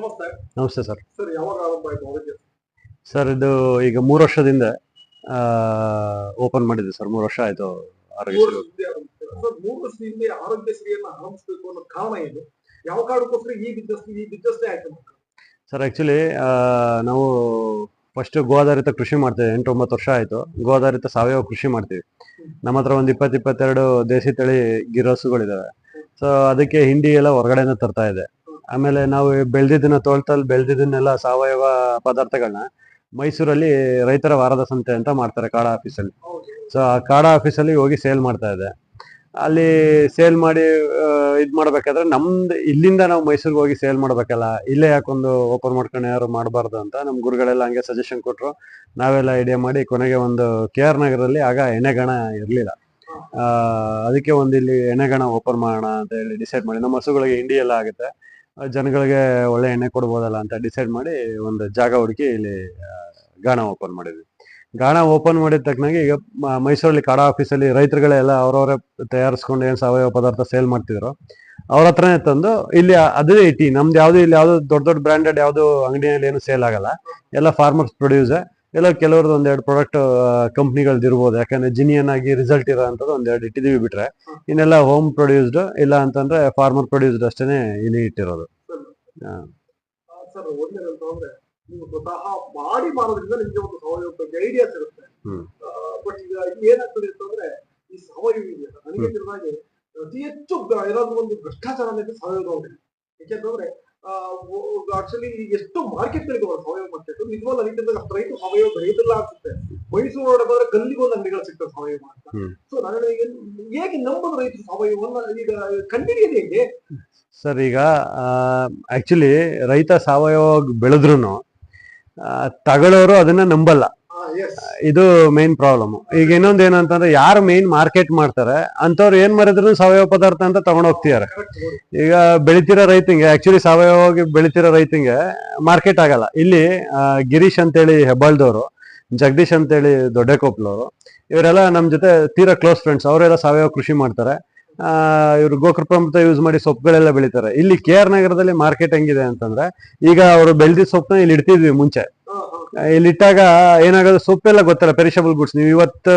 ನಮಸ್ತೆ. Sir. Sir ಇದು ಈಗ ಮೂರು ವರ್ಷದಿಂದ ಓಪನ್ ಮಾಡಿದ್ವಿ ಸರ್. ಮೂರು ವರ್ಷ ಆಯ್ತು ಆರೋಗ್ಯ ಮೂರು ವರ್ಷದಿಂದ ಆರೋಗ್ಯಶ್ರೀಯನ್ನ ಆರಂಭಿಸಬೇಕು ಅನ್ನೋ ಕಾರಣ ಏನು? ಯಾವ ಕಾರಣಕ್ಕೋಸ್ಕರ ಈ ಬಿಸ್ನೆಸ್ ಈ ಬಿಸ್ನೆಸ್ ಆಯ್ತು ಸರ್ ಆಕ್ಚುಲಿ ನಾವು ಫಸ್ಟ್ ಗೋಧಾರಿತ ಕೃಷಿ ಮಾಡ್ತೇವೆ. ಎಂಟು ಒಂಬತ್ತು ವರ್ಷ ಆಯ್ತು. ಗೋಧಾರಿತ ಸಾವಯವ ಕೃಷಿ ಮಾಡ್ತೀವಿ. ನಮ್ಮ ಹತ್ರ ಒಂದು ಇಪ್ಪತ್ತು ಇಪ್ಪತ್ತೆರಡು ದೇಸಿ ತಳಿ ಗಿರೋಸುಗಳಿದಾವೆ. ಸೊ ಅದಕ್ಕೆ ಹಿಂಡಿ ಎಲ್ಲ ಹೊರಗಡೆಯಿಂದ ತರ್ತಾ ಇದೆ. ಆಮೇಲೆ ನಾವು ಬೆಳೆದಿದ್ದನ್ನ ತೋಳ್ತಲ್ಲಿ ಬೆಳೆದಿದ್ದನ್ನೆಲ್ಲ ಸಾವಯವ ಪದಾರ್ಥಗಳನ್ನ ಮೈಸೂರಲ್ಲಿ ರೈತರ ವಾರದ ಸಂತೆ ಅಂತ ಮಾಡ್ತಾರೆ ಕಾಡ ಆಫೀಸಲ್ಲಿ. ಸೊ ಆ ಕಾಡ ಆಫೀಸಲ್ಲಿ ಹೋಗಿ ಸೇಲ್ ಮಾಡ್ತಾ ಇದೆ. ಅಲ್ಲಿ ಸೇಲ್ ಮಾಡಿ ಇದು ಮಾಡ್ಬೇಕಾದ್ರೆ ನಮ್ದು ಇಲ್ಲಿಂದ ನಾವು ಮೈಸೂರಿಗೆ ಹೋಗಿ ಸೇಲ್ ಮಾಡ್ಬೇಕಲ್ಲ, ಇಲ್ಲೇ ಯಾಕೊಂದು ಓಪನ್ ಮಾಡ್ಕೊಂಡು ಯಾರು ಮಾಡಬಾರ್ದು ಅಂತ ನಮ್ಮ ಗುರುಗಳೆಲ್ಲ ಹಂಗೆ ಸಜೆಷನ್ ಕೊಟ್ರು. ನಾವೆಲ್ಲ ಐಡಿಯಾ ಮಾಡಿ ಕೊನೆಗೆ ಒಂದು ಕೆ ಆರ್ ನಗರಲ್ಲಿ ಆಗ ಎಣೆಗಣ ಇರಲಿಲ್ಲ. ಅದಕ್ಕೆ ಒಂದು ಇಲ್ಲಿ ಎಣೆಗಣ ಓಪನ್ ಮಾಡೋಣ ಅಂತ ಹೇಳಿ ಡಿಸೈಡ್ ಮಾಡಿ. ನಮ್ಮ ಹಸುಗಳಿಗೆ ಹಿಂಡಿ ಎಲ್ಲ ಆಗುತ್ತೆ. ಜನಗಳಿಗೆ ಒಳ್ಳೆ ಎಣ್ಣೆ ಕೊಡ್ಬೋದಲ್ಲ ಅಂತ ಡಿಸೈಡ್ ಮಾಡಿ ಒಂದು ಜಾಗ ಹುಡುಕಿ ಇಲ್ಲಿ ಗಾಣ ಓಪನ್ ಮಾಡಿದ್ವಿ. ಗಾಣ ಓಪನ್ ಮಾಡಿದ ತಕ್ಕನಾಗಿ ಈಗ ಮೈಸೂರಲ್ಲಿ ಕಾಡ ಆಫೀಸಲ್ಲಿ ರೈತರುಗಳೆಲ್ಲ ಅವರವರೇ ತಯಾರಿಸ್ಕೊಂಡು ಏನು ಸಾವಯವ ಪದಾರ್ಥ ಸೇಲ್ ಮಾಡ್ತಿದ್ರು, ಅವ್ರ ಹತ್ರನೇ ತಂದು ಇಲ್ಲಿ ಅದೇ ಇಟ್ಟಿ ನಮ್ದು ಯಾವ್ದು ಇಲ್ಲಿ ಯಾವುದು ದೊಡ್ಡ ದೊಡ್ಡ ಬ್ರ್ಯಾಂಡೆಡ್ ಯಾವುದು ಅಂಗಡಿಯಲ್ಲಿ ಏನು ಸೇಲ್ ಆಗಲ್ಲ, ಎಲ್ಲ ಫಾರ್ಮರ್ಸ್ ಪ್ರೊಡ್ಯೂಸ್ ಎಲ್ಲ ಕೆಲವ್ರದ್ದು ಒಂದೆರಡು ಪ್ರಾಡಕ್ಟ್ ಕಂಪ್ನಿಗಳದ್ದು ಇರ್ಬೋದು. ಯಾಕಂದ್ರೆ ಜಿನಿಯನ್ ಆಗಿ ರಿಸಲ್ಟ್ ಇರೋ ಒಂದು ಒಂದೆರಡು ಇಟ್ಟಿದೀವಿ ಬಿಟ್ರೆ ಇನ್ನೆಲ್ಲ ಹೋಮ್ ಪ್ರೊಡ್ಯೂಸ್ಡ್ ಇಲ್ಲ ಅಂತಂದ್ರೆ ಫಾರ್ಮರ್ ಪ್ರೊಡ್ಯೂಸ್ಡ್ ಅಷ್ಟೇನೆ ಇಲ್ಲಿ ಇಟ್ಟಿರೋದು. ಅತಿ ಹೆಚ್ಚು ಇರೋದು ಒಂದು ಭ್ರಷ್ಟಾಚಾರ ಸಾವಯವ ಯಾಕೆಂತಂದ್ರೆ ಆಕ್ಚುಲಿ ಎಷ್ಟು ಮಾರ್ಕೆಟ್ ಗಳಿಗೆ ಸಾವಯವ ಮಾರ್ಕೆಟ್ ಅದಕ್ಕಿಂತ ಅಷ್ಟು ರೈತರು ಸಾವಯವ ರೈತರಲ್ಲ ಅನ್ಸುತ್ತೆ. ಮೈಸೂರು ಒಳಗಡೆ ಕಲ್ಲಿಗೂ ಒಂದು ಅಂಗಡಿಗಳು ಸಿಗ್ತವೆ ಸಾವಯವ ಅಂತ. ಸೊ ನಾನು ಈಗ ಹೇಗೆ ನಂಬೋದು ರೈತರು ಸಾವಯವನ್ನ? ಈಗ ಕಂಡಿಡಿಯೋದು ಹೇಗೆ? ಸರ್ ಈಗ ಆಕ್ಚುಲಿ ರೈತ ಸಾವಯವ ಬೆಳೆದ್ರು ತಗೊಳ್ಳೋರು ಅದನ್ನ ನಂಬಲ್ಲ. ಇದು ಮೇನ್ ಪ್ರಾಬ್ಲಮ್ ಈಗ ಇನ್ನೊಂದು ಏನಂತಂದ್ರೆ ಯಾರು ಮೇನ್ ಮಾರ್ಕೆಟ್ ಮಾಡ್ತಾರೆ ಅಂತವ್ರು ಏನ್ ಮಾಡಿದ್ರು ಸಾವಯವ ಪದಾರ್ಥ ಅಂತ ತಗೊಂಡ್ ಹೋಗ್ತಿದಾರೆ. ಈಗ ಬೆಳಿತಿರೋ ರೈತಿಂಗ್ ಆಕ್ಚುಲಿ ಸಾವಯವವಾಗಿ ಬೆಳಿತಿರೋ ರೈತಿಂಗ್ ಮಾರ್ಕೆಟ್ ಆಗಲ್ಲ. ಇಲ್ಲಿ ಗಿರೀಶ್ ಗಿರೀಶ್ ಅಂತೇಳಿ ಹೆಬ್ಬಾಳ್ದವರು, ಜಗದೀಶ್ ಅಂತೇಳಿ ದೊಡ್ಡಕೊಪ್ಲವರು, ಇವರೆಲ್ಲ ನಮ್ ಜೊತೆ ತೀರಾ ಕ್ಲೋಸ್ ಫ್ರೆಂಡ್ಸ್ ಅವರೆಲ್ಲ ಸಾವಯವ ಕೃಷಿ ಮಾಡ್ತಾರೆ. ಇವರು ಗೋಕೃಪಾಮೃತ ಯೂಸ್ ಮಾಡಿ ಸೊಪ್ಪುಗಳೆಲ್ಲ ಬೆಳಿತಾರೆ. ಇಲ್ಲಿ ಕೆ ಆರ್ ನಗರದಲ್ಲಿ ಮಾರ್ಕೆಟ್ ಹೆಂಗಿದೆ ಅಂತಂದ್ರೆ, ಈಗ ಅವರು ಬೆಳೆದಿದ್ದ ಸೊಪ್ಪನ್ನ ಇಲ್ಲಿ ಇಡ್ತಿದ್ವಿ ಮುಂಚೆ. ಇಲ್ಲಿ ಇಟ್ಟಾಗ ಏನಾಗೋದು ಸೊಪ್ಪೆಲ್ಲ ಗೊತ್ತಲ್ಲ ಪೆರಿಷಬಲ್ ಗುಡ್ಸ್ ನೀವು ಇವತ್ತು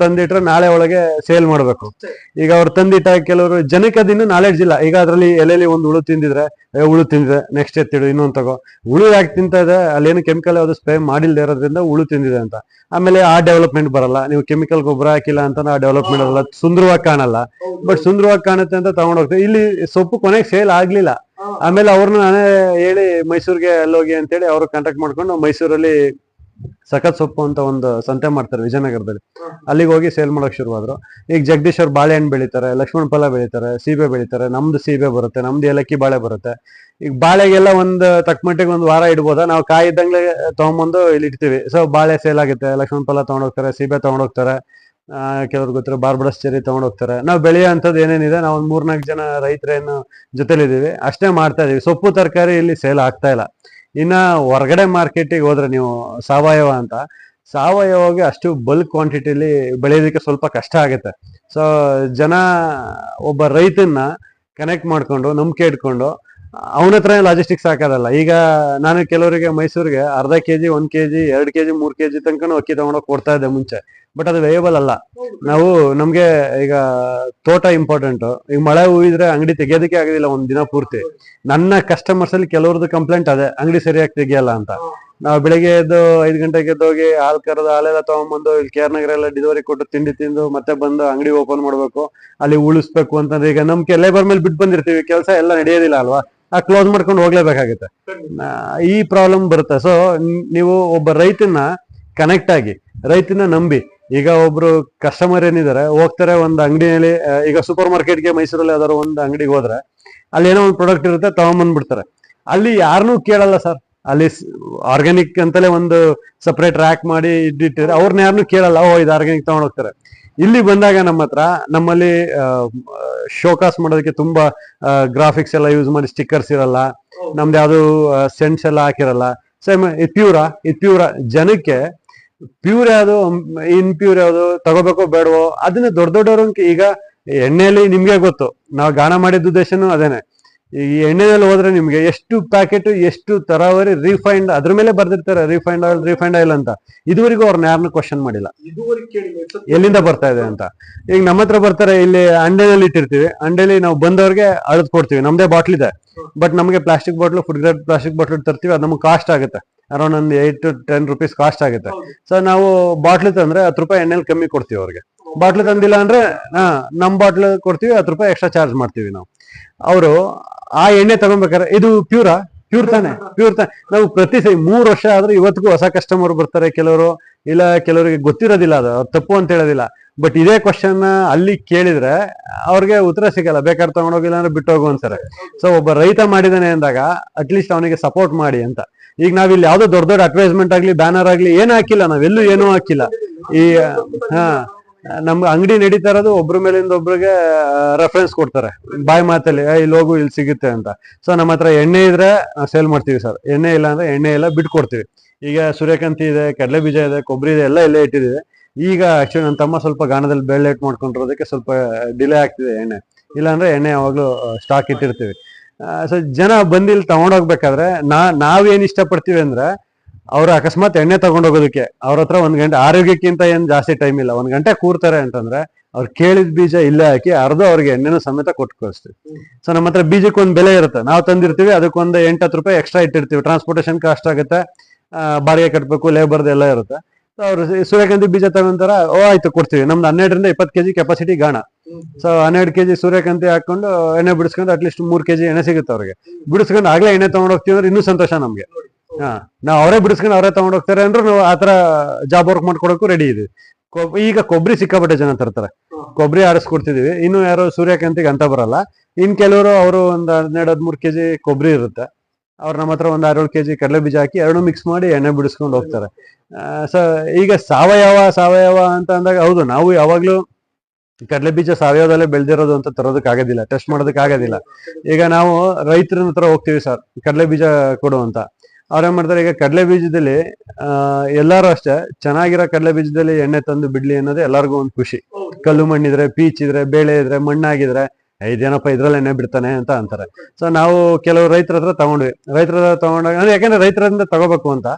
ತಂದಿಟ್ರೆ ನಾಳೆ ಒಳಗೆ ಸೇಲ್ ಮಾಡ್ಬೇಕು. ಈಗ ಅವ್ರು ತಂದಿಟ್ಟಾಗ ಕೆಲವರು ಜನಕ್ಕೆ ಅದಿನ್ನೂ ನಾಲೆಡ್ಜ್ ಇಲ್ಲ. ಈಗ ಅದ್ರಲ್ಲಿ ಎಲೆಲಿ ಒಂದು ಹುಳು ತಿಂದಿದ್ರೆ ಹುಳು ತಿಂದಿದೆ ನೆಕ್ಸ್ಟ್ ಎತ್ತಿಡು ಇನ್ನೊಂದು ತಗೋ. ಹುಳು ಯಾಕೆ ತಿಂತಾ ಇದೆ? ಅಲ್ಲೇನು ಕೆಮಿಕಲ್ ಯಾವುದು ಸ್ಪ್ರೇ ಮಾಡಿಲ್ದೇ ಇರೋದ್ರಿಂದ ಹುಳು ತಿಂದಿದೆ ಅಂತ. ಆಮೇಲೆ ಆ ಡೆವಲಪ್ಮೆಂಟ್ ಬರಲ್ಲ. ನೀವು ಕೆಮಿಕಲ್ ಗೊಬ್ಬರ ಹಾಕಿಲ್ಲ ಅಂತ ಆ ಡೆವಲಪ್ಮೆಂಟ್ ಅಲ್ಲ ಸುಂದರವಾಗಿ ಕಾಣಲ್ಲ. ಬಟ್ ಸುಂದರವಾಗಿ ಕಾಣುತ್ತೆ ಅಂತ ತಗೊಂಡ್ ಹೋಗ್ತಾರೆ ಇಲ್ಲಿ ಸೊಪ್ಪು ಕೊನೆಗೆ ಸೇಲ್ ಆಗ್ಲಿಲ್ಲ. ಆಮೇಲೆ ಅವ್ರನ್ನ ನಾನೇ ಹೇಳಿ ಮೈಸೂರಿಗೆ ಅಲ್ಲೋಗಿ ಅಂತೇಳಿ ಅವ್ರು ಕಾಂಟ್ಯಾಕ್ಟ್ ಮಾಡ್ಕೊಂಡು ಮೈಸೂರಲ್ಲಿ ಸಖತ್ ಸೊಪ್ಪು ಅಂತ ಒಂದು ಸಂತೆ ಮಾಡ್ತಾರೆ ವಿಜಯನಗರದಲ್ಲಿ. ಅಲ್ಲಿಗೆ ಹೋಗಿ ಸೇಲ್ ಮಾಡಕ್ ಶುರುವಾದ್ರು. ಈಗ ಜಗದೀಶ್ ಅವ್ರು ಬಾಳೆಹಣ್ಣು ಬೆಳಿತಾರೆ ಲಕ್ಷ್ಮಣ ಫಲ ಬೆಳಿತಾರೆ ಸೀಬೆ ಬೆಳಿತಾರೆ ನಮ್ದು ಸೀಬೆ ಬರುತ್ತೆ ನಮ್ದು ಏಲಕ್ಕಿ ಬಾಳೆ ಬರುತ್ತೆ. ಈಗ ಬಾಳೆಗೆಲ್ಲ ಒಂದು ತಕ್ಕ ಮಟ್ಟಿಗೆ ಒಂದು ವಾರ ಇಡ್ಬೋದಾ? ನಾವು ಕಾಯಿ ಇದ್ದಂಗ್ಲೆ ತಗೊಂಬಂದು ಇಲ್ಲಿ ಇಡ್ತೀವಿ. ಸೊ ಬಾಳೆ ಸೇಲ್ ಆಗುತ್ತೆ ಲಕ್ಷ್ಮಣ ಫಲ ತಗೊಂಡೋಗ್ತಾರೆ ಸೀಬೆ ತಗೊಂಡೋಗ್ತಾರೆ. ಆ, ಕೆಲವ್ರು ಗೊತ್ತಿರೋ ಬಾರ್ಬಡಸ್ ಚೆರಿ ತಗೊಂಡೋಗ್ತಾರೆ ನಾವು ಬೆಳೆಯೋ ಅಂಥದ್ದು ಏನೇನಿದೆ ನಾವು ಒಂದು ಮೂರ್ನಾಲ್ಕು ಜನ ರೈತರೇನು ಜೊತೆಲಿದ್ದೀವಿ. ಅಷ್ಟೇ ಮಾಡ್ತಾ ಇದೀವಿ. ಸೊಪ್ಪು ತರಕಾರಿ ಇಲ್ಲಿ ಸೇಲ್ ಆಗ್ತಾ ಇಲ್ಲ. ಇನ್ನ ಹೊರಗಡೆ ಮಾರ್ಕೆಟಿಗೆ ಹೋದ್ರೆ ನೀವು ಸಾವಯವ ಅಂತ ಸಾವಯವಾಗಿ ಅಷ್ಟು ಬಲ್ಕ್ ಕ್ವಾಂಟಿಟಿಲಿ ಬೆಳೆಯೋದಕ್ಕೆ ಸ್ವಲ್ಪ ಕಷ್ಟ ಆಗುತ್ತೆ. ಸೊ ಜನ ಒಬ್ಬ ರೈತನ್ನ ಕನೆಕ್ಟ್ ಮಾಡ್ಕೊಂಡು ನಂಬಿಕೆ ಇಟ್ಕೊಂಡು ಅವನ ಹತ್ರ ಲಾಜಿಸ್ಟಿಕ್ಸ್ ಹಾಕೋದಲ್ಲ. ಈಗ ನಾನು ಕೆಲವರಿಗೆ ಮೈಸೂರಿಗೆ ಅರ್ಧ ಕೆಜಿ ಒಂದ್ KG G KG K G ತನಕನೂ ಅಕ್ಕಿ ತಗೊಂಡೋಗಿ ಕೊಡ್ತಾ ಇದ್ದೆ ಮುಂಚೆ. ಬಟ್ ಅದು ವೇಯಬಲ್ ಅಲ್ಲ. ನಾವು ನಮ್ಗೆ ಈಗ ತೋಟ ಇಂಪಾರ್ಟೆಂಟ್ ಈಗ ಮಳೆ ಹೂವಿದ್ರೆ ಅಂಗಡಿ ತೆಗಿಯೋದಕ್ಕೆ ಆಗೋದಿಲ್ಲ ಒಂದ್ ದಿನ ಪೂರ್ತಿ. ನನ್ನ ಕಸ್ಟಮರ್ಸ್ ಅಲ್ಲಿ ಕೆಲವ್ರದ್ದು ಕಂಪ್ಲೇಂಟ್ ಅದೇ, ಅಂಗಡಿ ಸರಿಯಾಗಿ ತೆಗಿಯಲ್ಲ ಅಂತ. ನಾವು ಬೆಳಿಗ್ಗೆ ಎದ್ದು ಐದು ಗಂಟೆಗೆ ಎದ್ದೋಗಿ ಹಾಲ್ ಕರೆದು ಹಾಲೆಲ್ಲ ತಗೊಂಡ್ಬಂದು ಇಲ್ಲಿ ಕೇರ್ ನಗರ ಎಲ್ಲ ಡಿಲಿವರಿ ಕೊಟ್ಟು ತಿಂಡಿ ತಿಂದು ಮತ್ತೆ ಬಂದು ಅಂಗಡಿ ಓಪನ್ ಮಾಡ್ಬೇಕು. ಅಲ್ಲಿ ಉಳಿಸ್ಬೇಕು ಅಂತಂದ್ರೆ ಈಗ ನಮ್ಗೆ ಲೇಬರ್ ಮೇಲೆ ಬಿಟ್ಟು ಬಂದಿರ್ತೀವಿ, ಕೆಲಸ ಎಲ್ಲ ನಡೆಯೋದಿಲ್ಲ ಅಲ್ವಾ? ಆ ಕ್ಲೋಸ್ ಮಾಡ್ಕೊಂಡು ಹೋಗ್ಲೇಬೇಕಾಗುತ್ತೆ. ಈ ಪ್ರಾಬ್ಲಮ್ ಬರುತ್ತೆ. ಸೊ ನೀವು ಒಬ್ಬ ರೈತನ ಕನೆಕ್ಟ್ ಆಗಿ ರೈತನ ನಂಬಿ ಈಗ ಒಬ್ರು ಕಸ್ಟಮರ್ ಏನಿದ್ದಾರೆ ಹೋಗ್ತಾರೆ ಒಂದು ಅಂಗಡಿಯಲ್ಲಿ ಈಗ ಸೂಪರ್ ಮಾರ್ಕೆಟ್ಗೆ ಮೈಸೂರಲ್ಲಿ ಯಾವ್ದಾದ್ರು ಒಂದು ಅಂಗಡಿಗೆ ಹೋದ್ರೆ ಅಲ್ಲಿ ಏನೋ ಒಂದು ಪ್ರಾಡಕ್ಟ್ ಇರುತ್ತೆ ತಗೊಂಬಂದ್ಬಿಡ್ತಾರೆ. ಅಲ್ಲಿ ಯಾರನ್ನೂ ಕೇಳಲ್ಲ ಸರ್ ಅಲ್ಲಿ ಆರ್ಗ್ಯಾನಿಕ್ ಅಂತಲೇ ಒಂದು ಸಪ್ರೇಟ್ ರ್ಯಾಕ್ ಮಾಡಿ ಇದ್ದಿಟ್ಟಿದ್ರೆ ಅವ್ರನ್ನ ಯಾರನ್ನೂ ಕೇಳಲ್ಲ ಓ ಇದು ಆರ್ಗ್ಯಾನಿಕ್ ತಗೊಂಡ್ ಹೋಗ್ತಾರೆ. ಇಲ್ಲಿ ಬಂದಾಗ ನಮ್ಮ ಹತ್ರ ನಮ್ಮಲ್ಲಿ ಶೋಕಾಸ್ ಮಾಡೋದಕ್ಕೆ ತುಂಬಾ ಗ್ರಾಫಿಕ್ಸ್ ಎಲ್ಲ ಯೂಸ್ ಮಾಡಿ ಸ್ಟಿಕ್ಕರ್ಸ್ ಇರಲ್ಲ ನಮ್ದು ಯಾವ್ದು ಸೆಂಟ್ಸ್ ಎಲ್ಲ ಹಾಕಿರಲ್ಲ. ಸೇಮ್ ಇದು ಪ್ಯೂರಾ ಇದು ಪ್ಯೂರಾ ಜನಕ್ಕೆ ಪ್ಯೂರ್ ಯಾವ್ದು ಇನ್ಪ್ಯೂರ್ ಯಾವ್ದು ತಗೋಬೇಕೋ ಬೇಡವೋ ಅದನ್ನ ದೊಡ್ಡ ದೊಡ್ಡವರು ಈಗ ಎಣ್ಣೆಯಲ್ಲಿ ನಿಮ್ಗೆ ಗೊತ್ತು. ನಾವು ಗಾಣ ಮಾಡಿದ ಉದ್ದೇಶನೂ ಅದೇನೆ. ಈ ಎಣ್ಣೆನಲ್ಲಿ ಹೋದ್ರೆ ನಿಮ್ಗೆ ಎಷ್ಟು ಪ್ಯಾಕೆಟ್ ಎಷ್ಟು ತರಾವರಿ ರಿಫೈಂಡ್ ಅದ್ರ ಮೇಲೆ ಬರ್ದಿರ್ತಾರೆ ರಿಫೈಂಡ್ ಆಯಿಲ್ ರಿಫೈಂಡ್ ಆಯಿಲ್ ಅಂತ. ಇದುವರೆಗೂ ಅವ್ರನ್ನ ಯಾರನ್ನು ಕ್ವಶನ್ ಮಾಡಿಲ್ಲ. ಎಲ್ಲಿಂದ ಬರ್ತಾ ಇದೆ ಅಂತ. ಈಗ ನಮ್ಮ ಹತ್ರ ಬರ್ತಾರೆ ಇಲ್ಲಿ ಅಂಡೆನಲ್ಲಿ ಇಟ್ಟಿರ್ತೀವಿ. ಅಂಡೆಲಿ ನಾವು ಬಂದವ್ರಿಗೆ ಅಳದ್ ಕೊಡ್ತೀವಿ. ನಮ್ದೇ ಬಾಟ್ಲ್ ಇದೆ. ಬಟ್ ನಮಗೆ plastic bottle food grade plastic bottle ತರ್ತೀವಿ. ಅದು ನಮ್ಗೆ ಕಾಸ್ಟ್ ಆಗುತ್ತೆ. ಅರೌಂಡ್ ಒಂದು eight to ten rupees cost ಆಗುತ್ತೆ. ಸೊ ನಾವು ಬಾಟ್ಲ್ ತಂದ್ರೆ ಹತ್ತು ರೂಪಾಯಿ ಎಣ್ಣೆಲಿ ಕಮ್ಮಿ ಕೊಡ್ತೀವಿ ಅವ್ರಿಗೆ. ಬಾಟ್ಲ್ ತಂದಿಲ್ಲ ಅಂದ್ರೆ, ಹಾ, ನಮ್ ಬಾಟ್ಲ್ ಕೊಡ್ತೀವಿ, ಹತ್ತು ರೂಪಾಯಿ ಎಕ್ಸ್ಟ್ರಾ ಚಾರ್ಜ್ ಮಾಡ್ತೀವಿ ನಾವು. ಅವರು ಆ ಎಣ್ಣೆ ತಗೊಬೇಕಾದ್ರೆ, ಇದು ಪ್ಯೂರಾ ಪ್ಯೂರ್ ತಾನೆ? ಪ್ಯೂರ್ ತಾನೆ ನಾವು ಪ್ರತಿ ಸೈ ಮೂರು ವರ್ಷ ಆದ್ರೆ ಇವತ್ತಿಗೂ ಹೊಸ ಕಸ್ಟಮರ್ ಬರ್ತಾರೆ ಕೆಲವರು, ಇಲ್ಲ ಕೆಲವರಿಗೆ ಗೊತ್ತಿರೋದಿಲ್ಲ ಅದು ತಪ್ಪು ಅಂತ ಹೇಳೋದಿಲ್ಲ. ಬಟ್ ಇದೇ ಕ್ವಶನ್ ಅಲ್ಲಿ ಕೇಳಿದ್ರೆ ಅವ್ರಿಗೆ ಉತ್ತರ ಸಿಗಲ್ಲ. ಬೇಕಾದ್ರೆ ತಗೊಂಡೋಗಿಲ್ಲ ಅಂದ್ರೆ ಬಿಟ್ಟು ಅಂತಾರೆ ಸೊ ಒಬ್ಬ ರೈತ ಮಾಡಿದಾನೆ ಅಂದಾಗ ಅಟ್ಲೀಸ್ಟ್ ಅವನಿಗೆ ಸಪೋರ್ಟ್ ಮಾಡಿ ಅಂತ. ಈಗ ನಾವಿಲ್ಲಿ ಯಾವ್ದೋ ದೊಡ್ಡ ದೊಡ್ಡ ಅಡ್ವರ್ಟೈಸ್ಮೆಂಟ್ ಆಗ್ಲಿ ಬ್ಯಾನರ್ ಆಗ್ಲಿ ಏನು ಹಾಕಿಲ್ಲ ನಾವೆಲ್ಲೂ ಏನೂ ಹಾಕಿಲ್ಲ. ಈ ಹಾ ನಮ್ಗೆ ಅಂಗಡಿ ನಡೀತಾ ಇರೋದು ಒಬ್ರ ಮೇಲಿಂದ ಒಬ್ರಿಗೆ ರೆಫರೆನ್ಸ್ ಕೊಡ್ತಾರೆ. ಬಾಯ್ ಮಾತಲ್ಲಿ "ಏ, ಇಲ್ಲಿ ಹೋಗು ಇಲ್ಲಿ ಸಿಗುತ್ತೆ ಅಂತ. ಸೊ ನಮ್ಮ ಹತ್ರ ಎಣ್ಣೆ ಇದ್ರೆ ಸೇಲ್ ಮಾಡ್ತೀವಿ ಸರ್. ಎಣ್ಣೆ ಇಲ್ಲ ಅಂದ್ರೆ ಎಣ್ಣೆ ಎಲ್ಲ ಬಿಟ್ಕೊಡ್ತೀವಿ. ಈಗ ಸೂರ್ಯಕಾಂತಿ ಇದೆ ಕಡಲೆ ಬೀಜ ಇದೆ ಕೊಬ್ಬರಿ ಇದೆ ಎಲ್ಲ ಇಲ್ಲೇ ಇಟ್ಟಿದೆ ಈಗ ಆಕ್ಚುಲಿ ನನ್ನ ತಮ್ಮ ಸ್ವಲ್ಪ ಗಾಣದಲ್ಲಿ ಬೆಳ್ಳೆ ಮಾಡ್ಕೊಂಡಿರೋದಕ್ಕೆ ಸ್ವಲ್ಪ ಡಿಲೇ ಆಗ್ತಿದೆ ಎಣ್ಣೆ. ಇಲ್ಲಾಂದ್ರೆ ಎಣ್ಣೆ ಯಾವಾಗಲೂ ಸ್ಟಾಕ್ ಇಟ್ಟಿರ್ತೀವಿ. ಸೊ ಜನ ಬಂದು ಇಲ್ಲಿ ತಗೊಂಡೋಗ್ಬೇಕಾದ್ರೆ ನಾ ನಾವೇನು ಇಷ್ಟಪಡ್ತೀವಿ ಅಂದ್ರೆ ಅವ್ರು ಅಕಸ್ಮಾತ್ ಎಣ್ಣೆ ತಗೊಂಡೋಗೋದಕ್ಕೆ ಅವ್ರ ಹತ್ರ ಒಂದ್ ಗಂಟೆ ಆರೋಗ್ಯಕ್ಕಿಂತ ಏನ್ ಜಾಸ್ತಿ ಟೈಮ್ ಇಲ್ಲ. ಒಂದ್ ಗಂಟೆ ಕೂರ್ತಾರೆ ಅಂತಂದ್ರೆ ಅವ್ರು ಕೇಳಿದ ಬೀಜ ಇಲ್ಲೇ ಹಾಕಿ ಅರ್ಧ ಅವ್ರಿಗೆ ಎಣ್ಣೆನೂ ಸಮೇತ ಕೊಟ್ಟು ಕಳಿಸ್ತೀವಿ. ಸೊ ನಮ್ಮ ಹತ್ರ ಬೀಜಕ್ಕೆ ಒಂದ್ ಬೆಲೆ ಇರುತ್ತೆ. ನಾವು ತಂದಿರ್ತೀವಿ ಅದಕ್ಕೊಂದು ಎಂಟತ್ತು ರೂಪಾಯಿ ಎಕ್ಸ್ಟ್ರಾ ಇಟ್ಟಿರ್ತೀವಿ. ಟ್ರಾನ್ಸ್ಪೋರ್ಟೇಷನ್ ಕಾಸ್ಟ್ ಆಗುತ್ತೆ. ಆ, ಬಾಡಿಗೆ ಕಟ್ಟಬೇಕು ಲೇಬರ್ದು ಎಲ್ಲ ಇರುತ್ತೆ. ಸೊ ಅವ್ರು ಸೂರ್ಯಕಾಂತಿ ಬೀಜ ತಗೊಂತಾರ ಓ ಆಯ್ತು ಕೊಡ್ತೀವಿ. ನಮ್ದು ಹನ್ನೆರಡರಿಂದ ಇಪ್ಪತ್ತು ಕೆಜಿ ಕೆಪಾಸಿಟಿ ಗಾಣ. ಸೊ ಹನ್ನೆರಡು ಕೆಜಿ ಸೂರ್ಯಕಾಂತಿ ಹಾಕೊಂಡು ಎಣ್ಣೆ ಬಿಡಿಸ್ಕೊಂಡು ಅಟ್ಲೀಸ್ಟ್ ಮೂರ್ ಕೆಜಿ ಎಣ್ಣೆ ಸಿಗುತ್ತೆ ಅವ್ರಿಗೆ. ಬಿಡಿಸ್ಕೊಂಡು ಆಗ್ಲೇ ಎಣ್ಣೆ ತಗೊಂಡೋಗ್ತೀವಿ ಅಂದ್ರೆ ಇನ್ನೂ ಸಂತೋಷ ನಮ್ಗೆ. ಹಾ, ನಾವು ಅವರೇ ಬಿಡಿಸ್ಕೊಂಡು ಅವರೇ ತಗೊಂಡ್ ಹೋಗ್ತಾರೆ ಅಂದ್ರೆ ನಾವು ಆತರ ಜಾಬ್ ವರ್ಕ್ ಮಾಡ್ಕೊಡಕ್ಕೂ ರೆಡಿ ಇದೆ ಈಗ ಕೊಬ್ಬರಿ ಸಿಕ್ಕಾಪಟ್ಟೆ ಜನ ತರ್ತಾರೆ. ಕೊಬ್ಬರಿ ಆರಿಸ್ಕೊಡ್ತಿದೀವಿ. ಇನ್ನು ಯಾರು ಸೂರ್ಯಕಾಂತಿಗೆ ಅಂತ ಬರಲ್ಲ. ಇನ್ ಕೆಲವರು ಅವರು ಒಂದ್ ಹನ್ನೆರಡು, ಹದಿಮೂರು ಕೆಜಿ ಕೊಬ್ಬರಿ ಇರುತ್ತೆ. ಅವ್ರ ನಮ್ಮ ಹತ್ರ ಒಂದ್ ಆರೇಳು ಕೆಜಿ ಕಡಲೆ ಬೀಜ ಹಾಕಿ ಎರಡು ಮಿಕ್ಸ್ ಮಾಡಿ ಎಣ್ಣೆ ಬಿಡಿಸ್ಕೊಂಡು ಹೋಗ್ತಾರೆ. ಸೊ ಈಗ ಸಾವಯವ ಸಾವಯವ ಅಂತ ಅಂದಾಗ ಹೌದು, ನಾವು ಯಾವಾಗ್ಲೂ ಕಡಲೆ ಬೀಜ ಸಾವಯವದಲ್ಲೇ ಬೆಳೆದಿರೋದು ಅಂತ ತರೋದಕ್ಕೆ ಆಗೋದಿಲ್ಲ ಟೆಸ್ಟ್ ಮಾಡೋದಕ್ಕೆ ಆಗೋದಿಲ್ಲ. ಈಗ ನಾವು ರೈತರ ಹತ್ರ ಹೋಗ್ತೀವಿ ಸರ್ ಕಡಲೆ ಬೀಜ ಕೊಡು ಅಂತ. ಅವ್ರೇನ್ ಮಾಡ್ತಾರೆ, ಈಗ ಕಡಲೆ ಬೀಜದಲ್ಲಿ ಎಲ್ಲರೂ ಅಷ್ಟೇ ಚೆನ್ನಾಗಿರೋ ಕಡಲೆ ಬೀಜದಲ್ಲಿ ಎಣ್ಣೆ ತಂದು ಬಿಡ್ಲಿ ಅನ್ನೋದು ಎಲ್ಲರಿಗೂ ಒಂದು ಖುಷಿ. ಕಲ್ಲು ಮಣ್ಣಿದ್ರೆ, ಪೀಚ್ ಇದ್ರೆ, ಬೇಳೆ ಇದ್ರೆ, ಮಣ್ಣಾಗಿದ್ರೆ ಇದೇನಪ್ಪ ಇದ್ರಲ್ಲಿ ಎಣ್ಣೆ ಬಿಡ್ತಾನೆ ಅಂತ ಅಂತಾರೆ. ಸೊ ನಾವು ಕೆಲವು ರೈತರ ಹತ್ರ ತಗೊಂಡ್ವಿ. ರೈತರ ಹತ್ರ ತಗೊಂಡಾಗ ಯಾಕಂದ್ರೆ ರೈತರಿಂದ ತಗೋಬೇಕು ಅಂತ,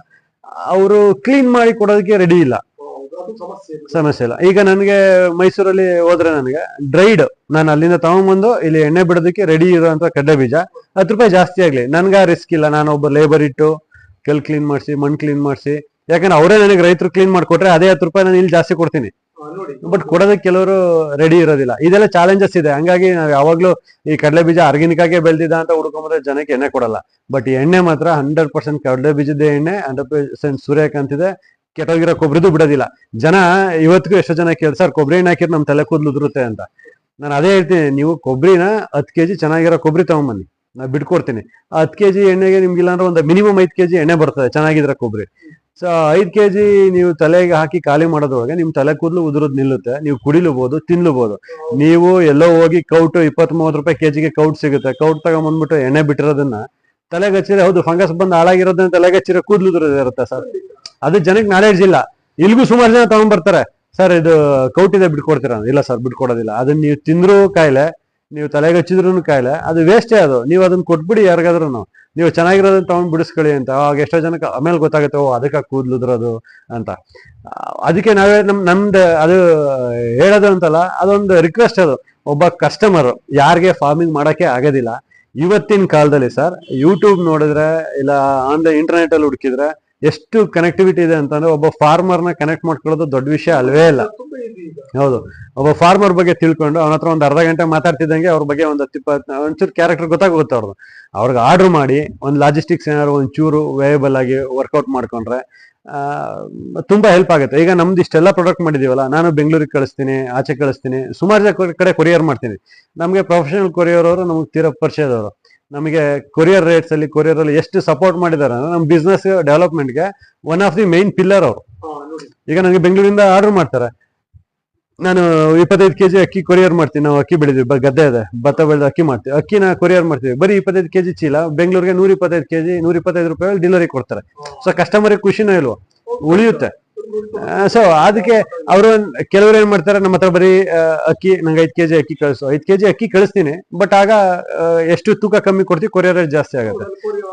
ಅವರು ಕ್ಲೀನ್ ಮಾಡಿ ಕೊಡೋದಕ್ಕೆ ರೆಡಿ ಇಲ್ಲ. ಸಮಸ್ಯೆ ಸಮಸ್ಯೆ ಇಲ್ಲ. ಈಗ ನನಗೆ ಮೈಸೂರಲ್ಲಿ ಹೋದ್ರೆ ನನಗೆ ಡ್ರೈಡ್ ನಾನು ಅಲ್ಲಿಂದ ತಗೊಂಡ್ಬಂದು ಇಲ್ಲಿ ಎಣ್ಣೆ ಬಿಡೋದಕ್ಕೆ ರೆಡಿ ಇರುವಂತ ಕಡ್ಲೆ ಬೀಜ. ಹತ್ತು ರೂಪಾಯಿ ಜಾಸ್ತಿ ಆಗ್ಲಿ. ನನ್ಗೆ ಆ ರಿಸ್ಕ್ ಇಲ್ಲ. ನಾನು ಒಬ್ಬ ಲೇಬರ್ ಇಟ್ಟು ಕೆಲ್ ಕ್ಲೀನ್ ಮಾಡಿಸಿ ಮಣ್ಣು ಕ್ಲೀನ್ ಮಾಡಿಸಿ. ಯಾಕಂದ್ರೆ ಅವರೇ ನನಗೆ ರೈತರು ಕ್ಲೀನ್ ಮಾಡಿಕೊಟ್ರೆ ಅದೇ ಹತ್ತು ರೂಪಾಯಿ ನಾನು ಇಲ್ಲಿ ಜಾಸ್ತಿ ಕೊಡ್ತೀನಿ. ಬಟ್ ಕೊಡೋದಕ್ಕೆ ಕೆಲವರು ರೆಡಿ ಇರೋದಿಲ್ಲ. ಇದೆಲ್ಲ ಚಾಲೆಂಜಸ್ ಇದೆ. ಹಂಗಾಗಿ ನಾವು ಯಾವಾಗ್ಲೂ ಈ ಕಡಲೆ ಬೀಜ ಆರ್ಗ್ಯಾನಿಕ್ ಆಗಿ ಬೆಳೆದಿದ್ದ ಅಂತ ಹುಡ್ಕೊಂಬಂದ್ರೆ ಜನಕ್ಕೆ ಎಣ್ಣೆ ಕೊಡಲ್ಲ. ಬಟ್ ಈ ಎಣ್ಣೆ ಮಾತ್ರ ಹಂಡ್ರೆಡ್ ಪರ್ಸೆಂಟ್ ಕಡಲೆ ಬೀಜದ ಎಣ್ಣೆ ಹಂಡ್ರೆಡ್ ಪರ್ಸೆಂಟ್ ಸೂರ್ಯಕಾಂತ್ ಇದೆ ಕೆಟ್ಟೋಗಿರೋ ಕೊಬ್ಬರಿದು ಬಿಡೋದಿಲ್ಲ. ಜನ ಇವತ್ತಿಗೂ ಎಷ್ಟೋ ಜನ ಕೇಳಿ ಸರ್ ಕೊಬ್ಬರಿ ಎಣ್ಣೆ ಹಾಕಿದ್ರೆ ನಮ್ಮ ತಲೆ ಕೂದಲು ಉದುರುತ್ತೆ ಅಂತ. ನಾನು ಅದೇ ಹೇಳ್ತೀನಿ, ನೀವು ಕೊಬ್ಬರಿನ ಹತ್ತು ಕೆಜಿ ಚೆನ್ನಾಗಿರೋ ಕೊಬ್ಬರಿ ತಗೊಂಬನ್ನಿ. ನಾ ಬಿಟ್ಕೊಡ್ತೀನಿ. ಹತ್ತು ಕೆ ಕೆಜಿ ಎಣ್ಣೆಗೆ ನಿಮ್ಗೆ ಇಲ್ಲಾಂದ್ರೆ ಒಂದು ಮಿನಿಮಮ್ ಐದು ಕೆಜಿ ಎಣ್ಣೆ ಬರ್ತದೆ, ಚೆನ್ನಾಗಿದ್ರೆ ಕೊಬ್ಬರಿ ಸೊ, ಐದು ಕೆಜಿ ನೀವು ತಲೆಗೆ ಹಾಕಿ ಖಾಲಿ ಮಾಡೋದ್ರೊಳಗೆ ನಿಮ್ಮ ತಲೆ ಕೂದಲು ಉದುರೋದು ನಿಲ್ಲುತ್ತೆ, ನೀವು ಕುಡಿಲಬಹುದು ತಿನ್ಲೂಬಹುದು ನೀವು ಎಲ್ಲೋ ಹೋಗಿ ಕೌಟು ಇಪ್ಪತ್ತ್ ಮೂವತ್ತು ರೂಪಾಯಿ ಕೆಜಿಗೆ ಕೌಟ್ ಸಿಗುತ್ತೆ. ಕೌಟ್ ತಗೊಂಬಂದ್ಬಿಟ್ಟು ಎಣ್ಣೆ ಬಿಟ್ಟಿರೋದನ್ನ ತಲೆಗೆ ಹಚ್ಚಿದ್ರೆ ಹೌದು, ಫಂಗಸ್ ಬಂದು ಹಾಳಾಗಿರೋದನ್ನ ತಲೆಗೆ ಹಚ್ಚಿರೋ ಕೂದಲು ಉದುರೋದಿರುತ್ತೆ ಸರ್. ಅದು ಜನಕ್ಕೆ ನಾಲೆಡ್ಜ್ ಇಲ್ಲ. ಇಲ್ಲಿಗೂ ಸುಮಾರು ಜನ ತಗೊಂಡ್ಬರ್ತಾರೆ ಸರ್, ಇದು ಕೌಟಿದೆ ಬಿಟ್ಕೊಡ್ತೀರ? ಇಲ್ಲ ಸರ್, ಬಿಟ್ಕೊಡೋದಿಲ್ಲ. ಅದನ್ನ ನೀವು ತಿಂದ್ರು ಕಾಯಿಲೆ, ನೀವು ತಲೆಗೆ ಹಚ್ಚಿದ್ರು ಕಾಯಿಲೆ, ಅದು ವೇಸ್ಟೇ ಅದು. ನೀವು ಅದನ್ನ ಕೊಟ್ಬಿಡಿ ಯಾರಿಗಾದ್ರೂ ನೀವು ಚೆನ್ನಾಗಿರೋದನ್ನ ತಗೊಂಡ್ ಬಿಡಿಸ್ಕೊಳ್ಳಿ ಅಂತ. ಅವಾಗ ಎಷ್ಟೋ ಜನಕ್ಕೆ ಆಮೇಲೆ ಗೊತ್ತಾಗುತ್ತೆ, ಓ, ಅದಕ್ಕೆ ಕೂದ್ಲುದ್ರದು ಅಂತ. ಅದಕ್ಕೆ ನಾವೇ ನಮ್, ನಮ್ದು ಅದು ಹೇಳೋದು ಅಂತಲ್ಲ, ಅದೊಂದು ರಿಕ್ವೆಸ್ಟ್ ಅದು. ಒಬ್ಬ ಕಸ್ಟಮರ್ ಯಾರಿಗೆ ಫಾರ್ಮಿಂಗ್ ಮಾಡೋಕ್ಕೆ ಆಗೋದಿಲ್ಲ. ಇವತ್ತಿನ ಕಾಲದಲ್ಲಿ ಸರ್ ಯೂಟ್ಯೂಬ್ ನೋಡಿದ್ರೆ, ಇಲ್ಲ, ಆನ್ಲೈನ್ ಇಂಟರ್ನೆಟ್ ಅಲ್ಲಿ ಹುಡುಕಿದ್ರೆ ಎಷ್ಟು ಕನೆಕ್ಟಿವಿಟಿ ಇದೆ ಅಂತಂದ್ರೆ ಒಬ್ಬ ಫಾರ್ಮರ್ನ ಕನೆಕ್ಟ್ ಮಾಡ್ಕೊಳ್ಳೋದು ದೊಡ್ಡ ವಿಷಯ ಅಲ್ವೇ ಇಲ್ಲ. ಹೌದು. ಒಬ್ಬ ಫಾರ್ಮರ್ ಬಗ್ಗೆ ತಿಳ್ಕೊಂಡು ಅವನ ಹತ್ರ ಒಂದು ಅರ್ಧ ಗಂಟೆ ಮಾತಾಡ್ತಿದ್ದಂಗೆ ಅವ್ರ ಬಗ್ಗೆ ಒಂದು ಹತ್ತು ಇಪ್ಪತ್ತು ಒಂಚೂರು ಕ್ಯಾರೆಕ್ಟರ್ ಗೊತ್ತಾಗುತ್ತೆ ಅವ್ರದ್ದು ಅವ್ರಿಗೆ ಆರ್ಡರ್ ಮಾಡಿ ಒಂದು ಲಾಜಿಸ್ಟಿಕ್ಸ್ ಏನಾದ್ರು ಒಂದು ಚೂರು ವೇಯಬಲ್ ಆಗಿ ವರ್ಕೌಟ್ ಮಾಡ್ಕೊಂಡ್ರೆ ತುಂಬಾ ಹೆಲ್ಪ್ ಆಗುತ್ತೆ. ಈಗ ನಮ್ದು ಇಷ್ಟೆಲ್ಲ ಪ್ರಾಡಕ್ಟ್ ಮಾಡಿದೀವಲ್ಲ ನಾನು ಬೆಂಗಳೂರಿಗೆ ಕಳಿಸ್ತೀನಿ ಆಚೆ ಕಳಿಸ್ತೀನಿ ಸುಮಾರು ಕಡೆ ಕೊರಿಯರ್ ಮಾಡ್ತೀನಿ. ನಮಗೆ ಪ್ರೊಫೆಷನಲ್ ಕೊರಿಯರ್ ಅವರು ನಮಗೆ ತೀರಾ ಪರಿಚಯದವರು. ನಮಗೆ ಕೊರಿಯರ್ ರೇಟ್ಸ್ ಅಲ್ಲಿ ಕೊರಿಯರ್ ಅಲ್ಲಿ ಎಷ್ಟು ಸಪೋರ್ಟ್ ಮಾಡಿದ್ದಾರೆ ಅಂದ್ರೆ ನಮ್ಮ business ಡೆವಲಪ್ಮೆಂಟ್ಗೆ one of the main pillar ಅವರು. ಈಗ ನನಗೆ ಬೆಂಗಳೂರಿಂದ ಆರ್ಡರ್ ಮಾಡ್ತಾರೆ. ನಾನು ಇಪ್ಪತ್ತೈದು ಕೆಜಿ ಅಕ್ಕಿ ಕೊರಿಯರ್ ಮಾಡ್ತೀನಿ ನಾವು ಅಕ್ಕಿ ಬೆಳೆದಿವಿ ಗದ್ದೆ ಇದೆ ಭತ್ತ ಬೆಳೆದ ಅಕ್ಕಿ ಮಾಡ್ತೀವಿ. ಅಕ್ಕಿನ ಕೊರಿಯರ್ ಮಾಡ್ತೀವಿ. ಬರೀ ಇಪ್ಪತ್ತೈದು ಕೆಜಿ ಚೀಲ ಬೆಂಗಳೂರಿಗೆ ನೂರ ಇಪ್ಪತ್ತೈದು ಕೆಜಿ ನೂರ ಇಪ್ಪತ್ತೈದು ರೂಪಾಯಿ ಡೆಲಿವರಿ ಕೊಡ್ತಾರೆ. ಸೊ ಕಸ್ಟಮರ್ಗೆ ಖುಷಿನೂ ಇಲ್ವಾ ಉಳಿಯುತ್ತೆ. ಸೊ ಅದಕ್ಕೆ ಅವರು ಕೆಲವರು ಏನ್ ಮಾಡ್ತಾರೆ, ನಮ್ಮ ಹತ್ರ ಬರೀ ಅಕ್ಕಿ, ನಂಗೆ ಐದ್ ಕೆಜಿ ಅಕ್ಕಿ ಕಳಿಸು. ಐದ್ ಕೆಜಿ ಅಕ್ಕಿ ಕಳಿಸ್ತೀನಿ ಬಟ್ ಆಗ ಎಷ್ಟು ತೂಕ ಕಮ್ಮಿ ಕೊಡ್ತೀವಿ ಕೊರಿಯರ್ ಜಾಸ್ತಿ ಆಗುತ್ತೆ.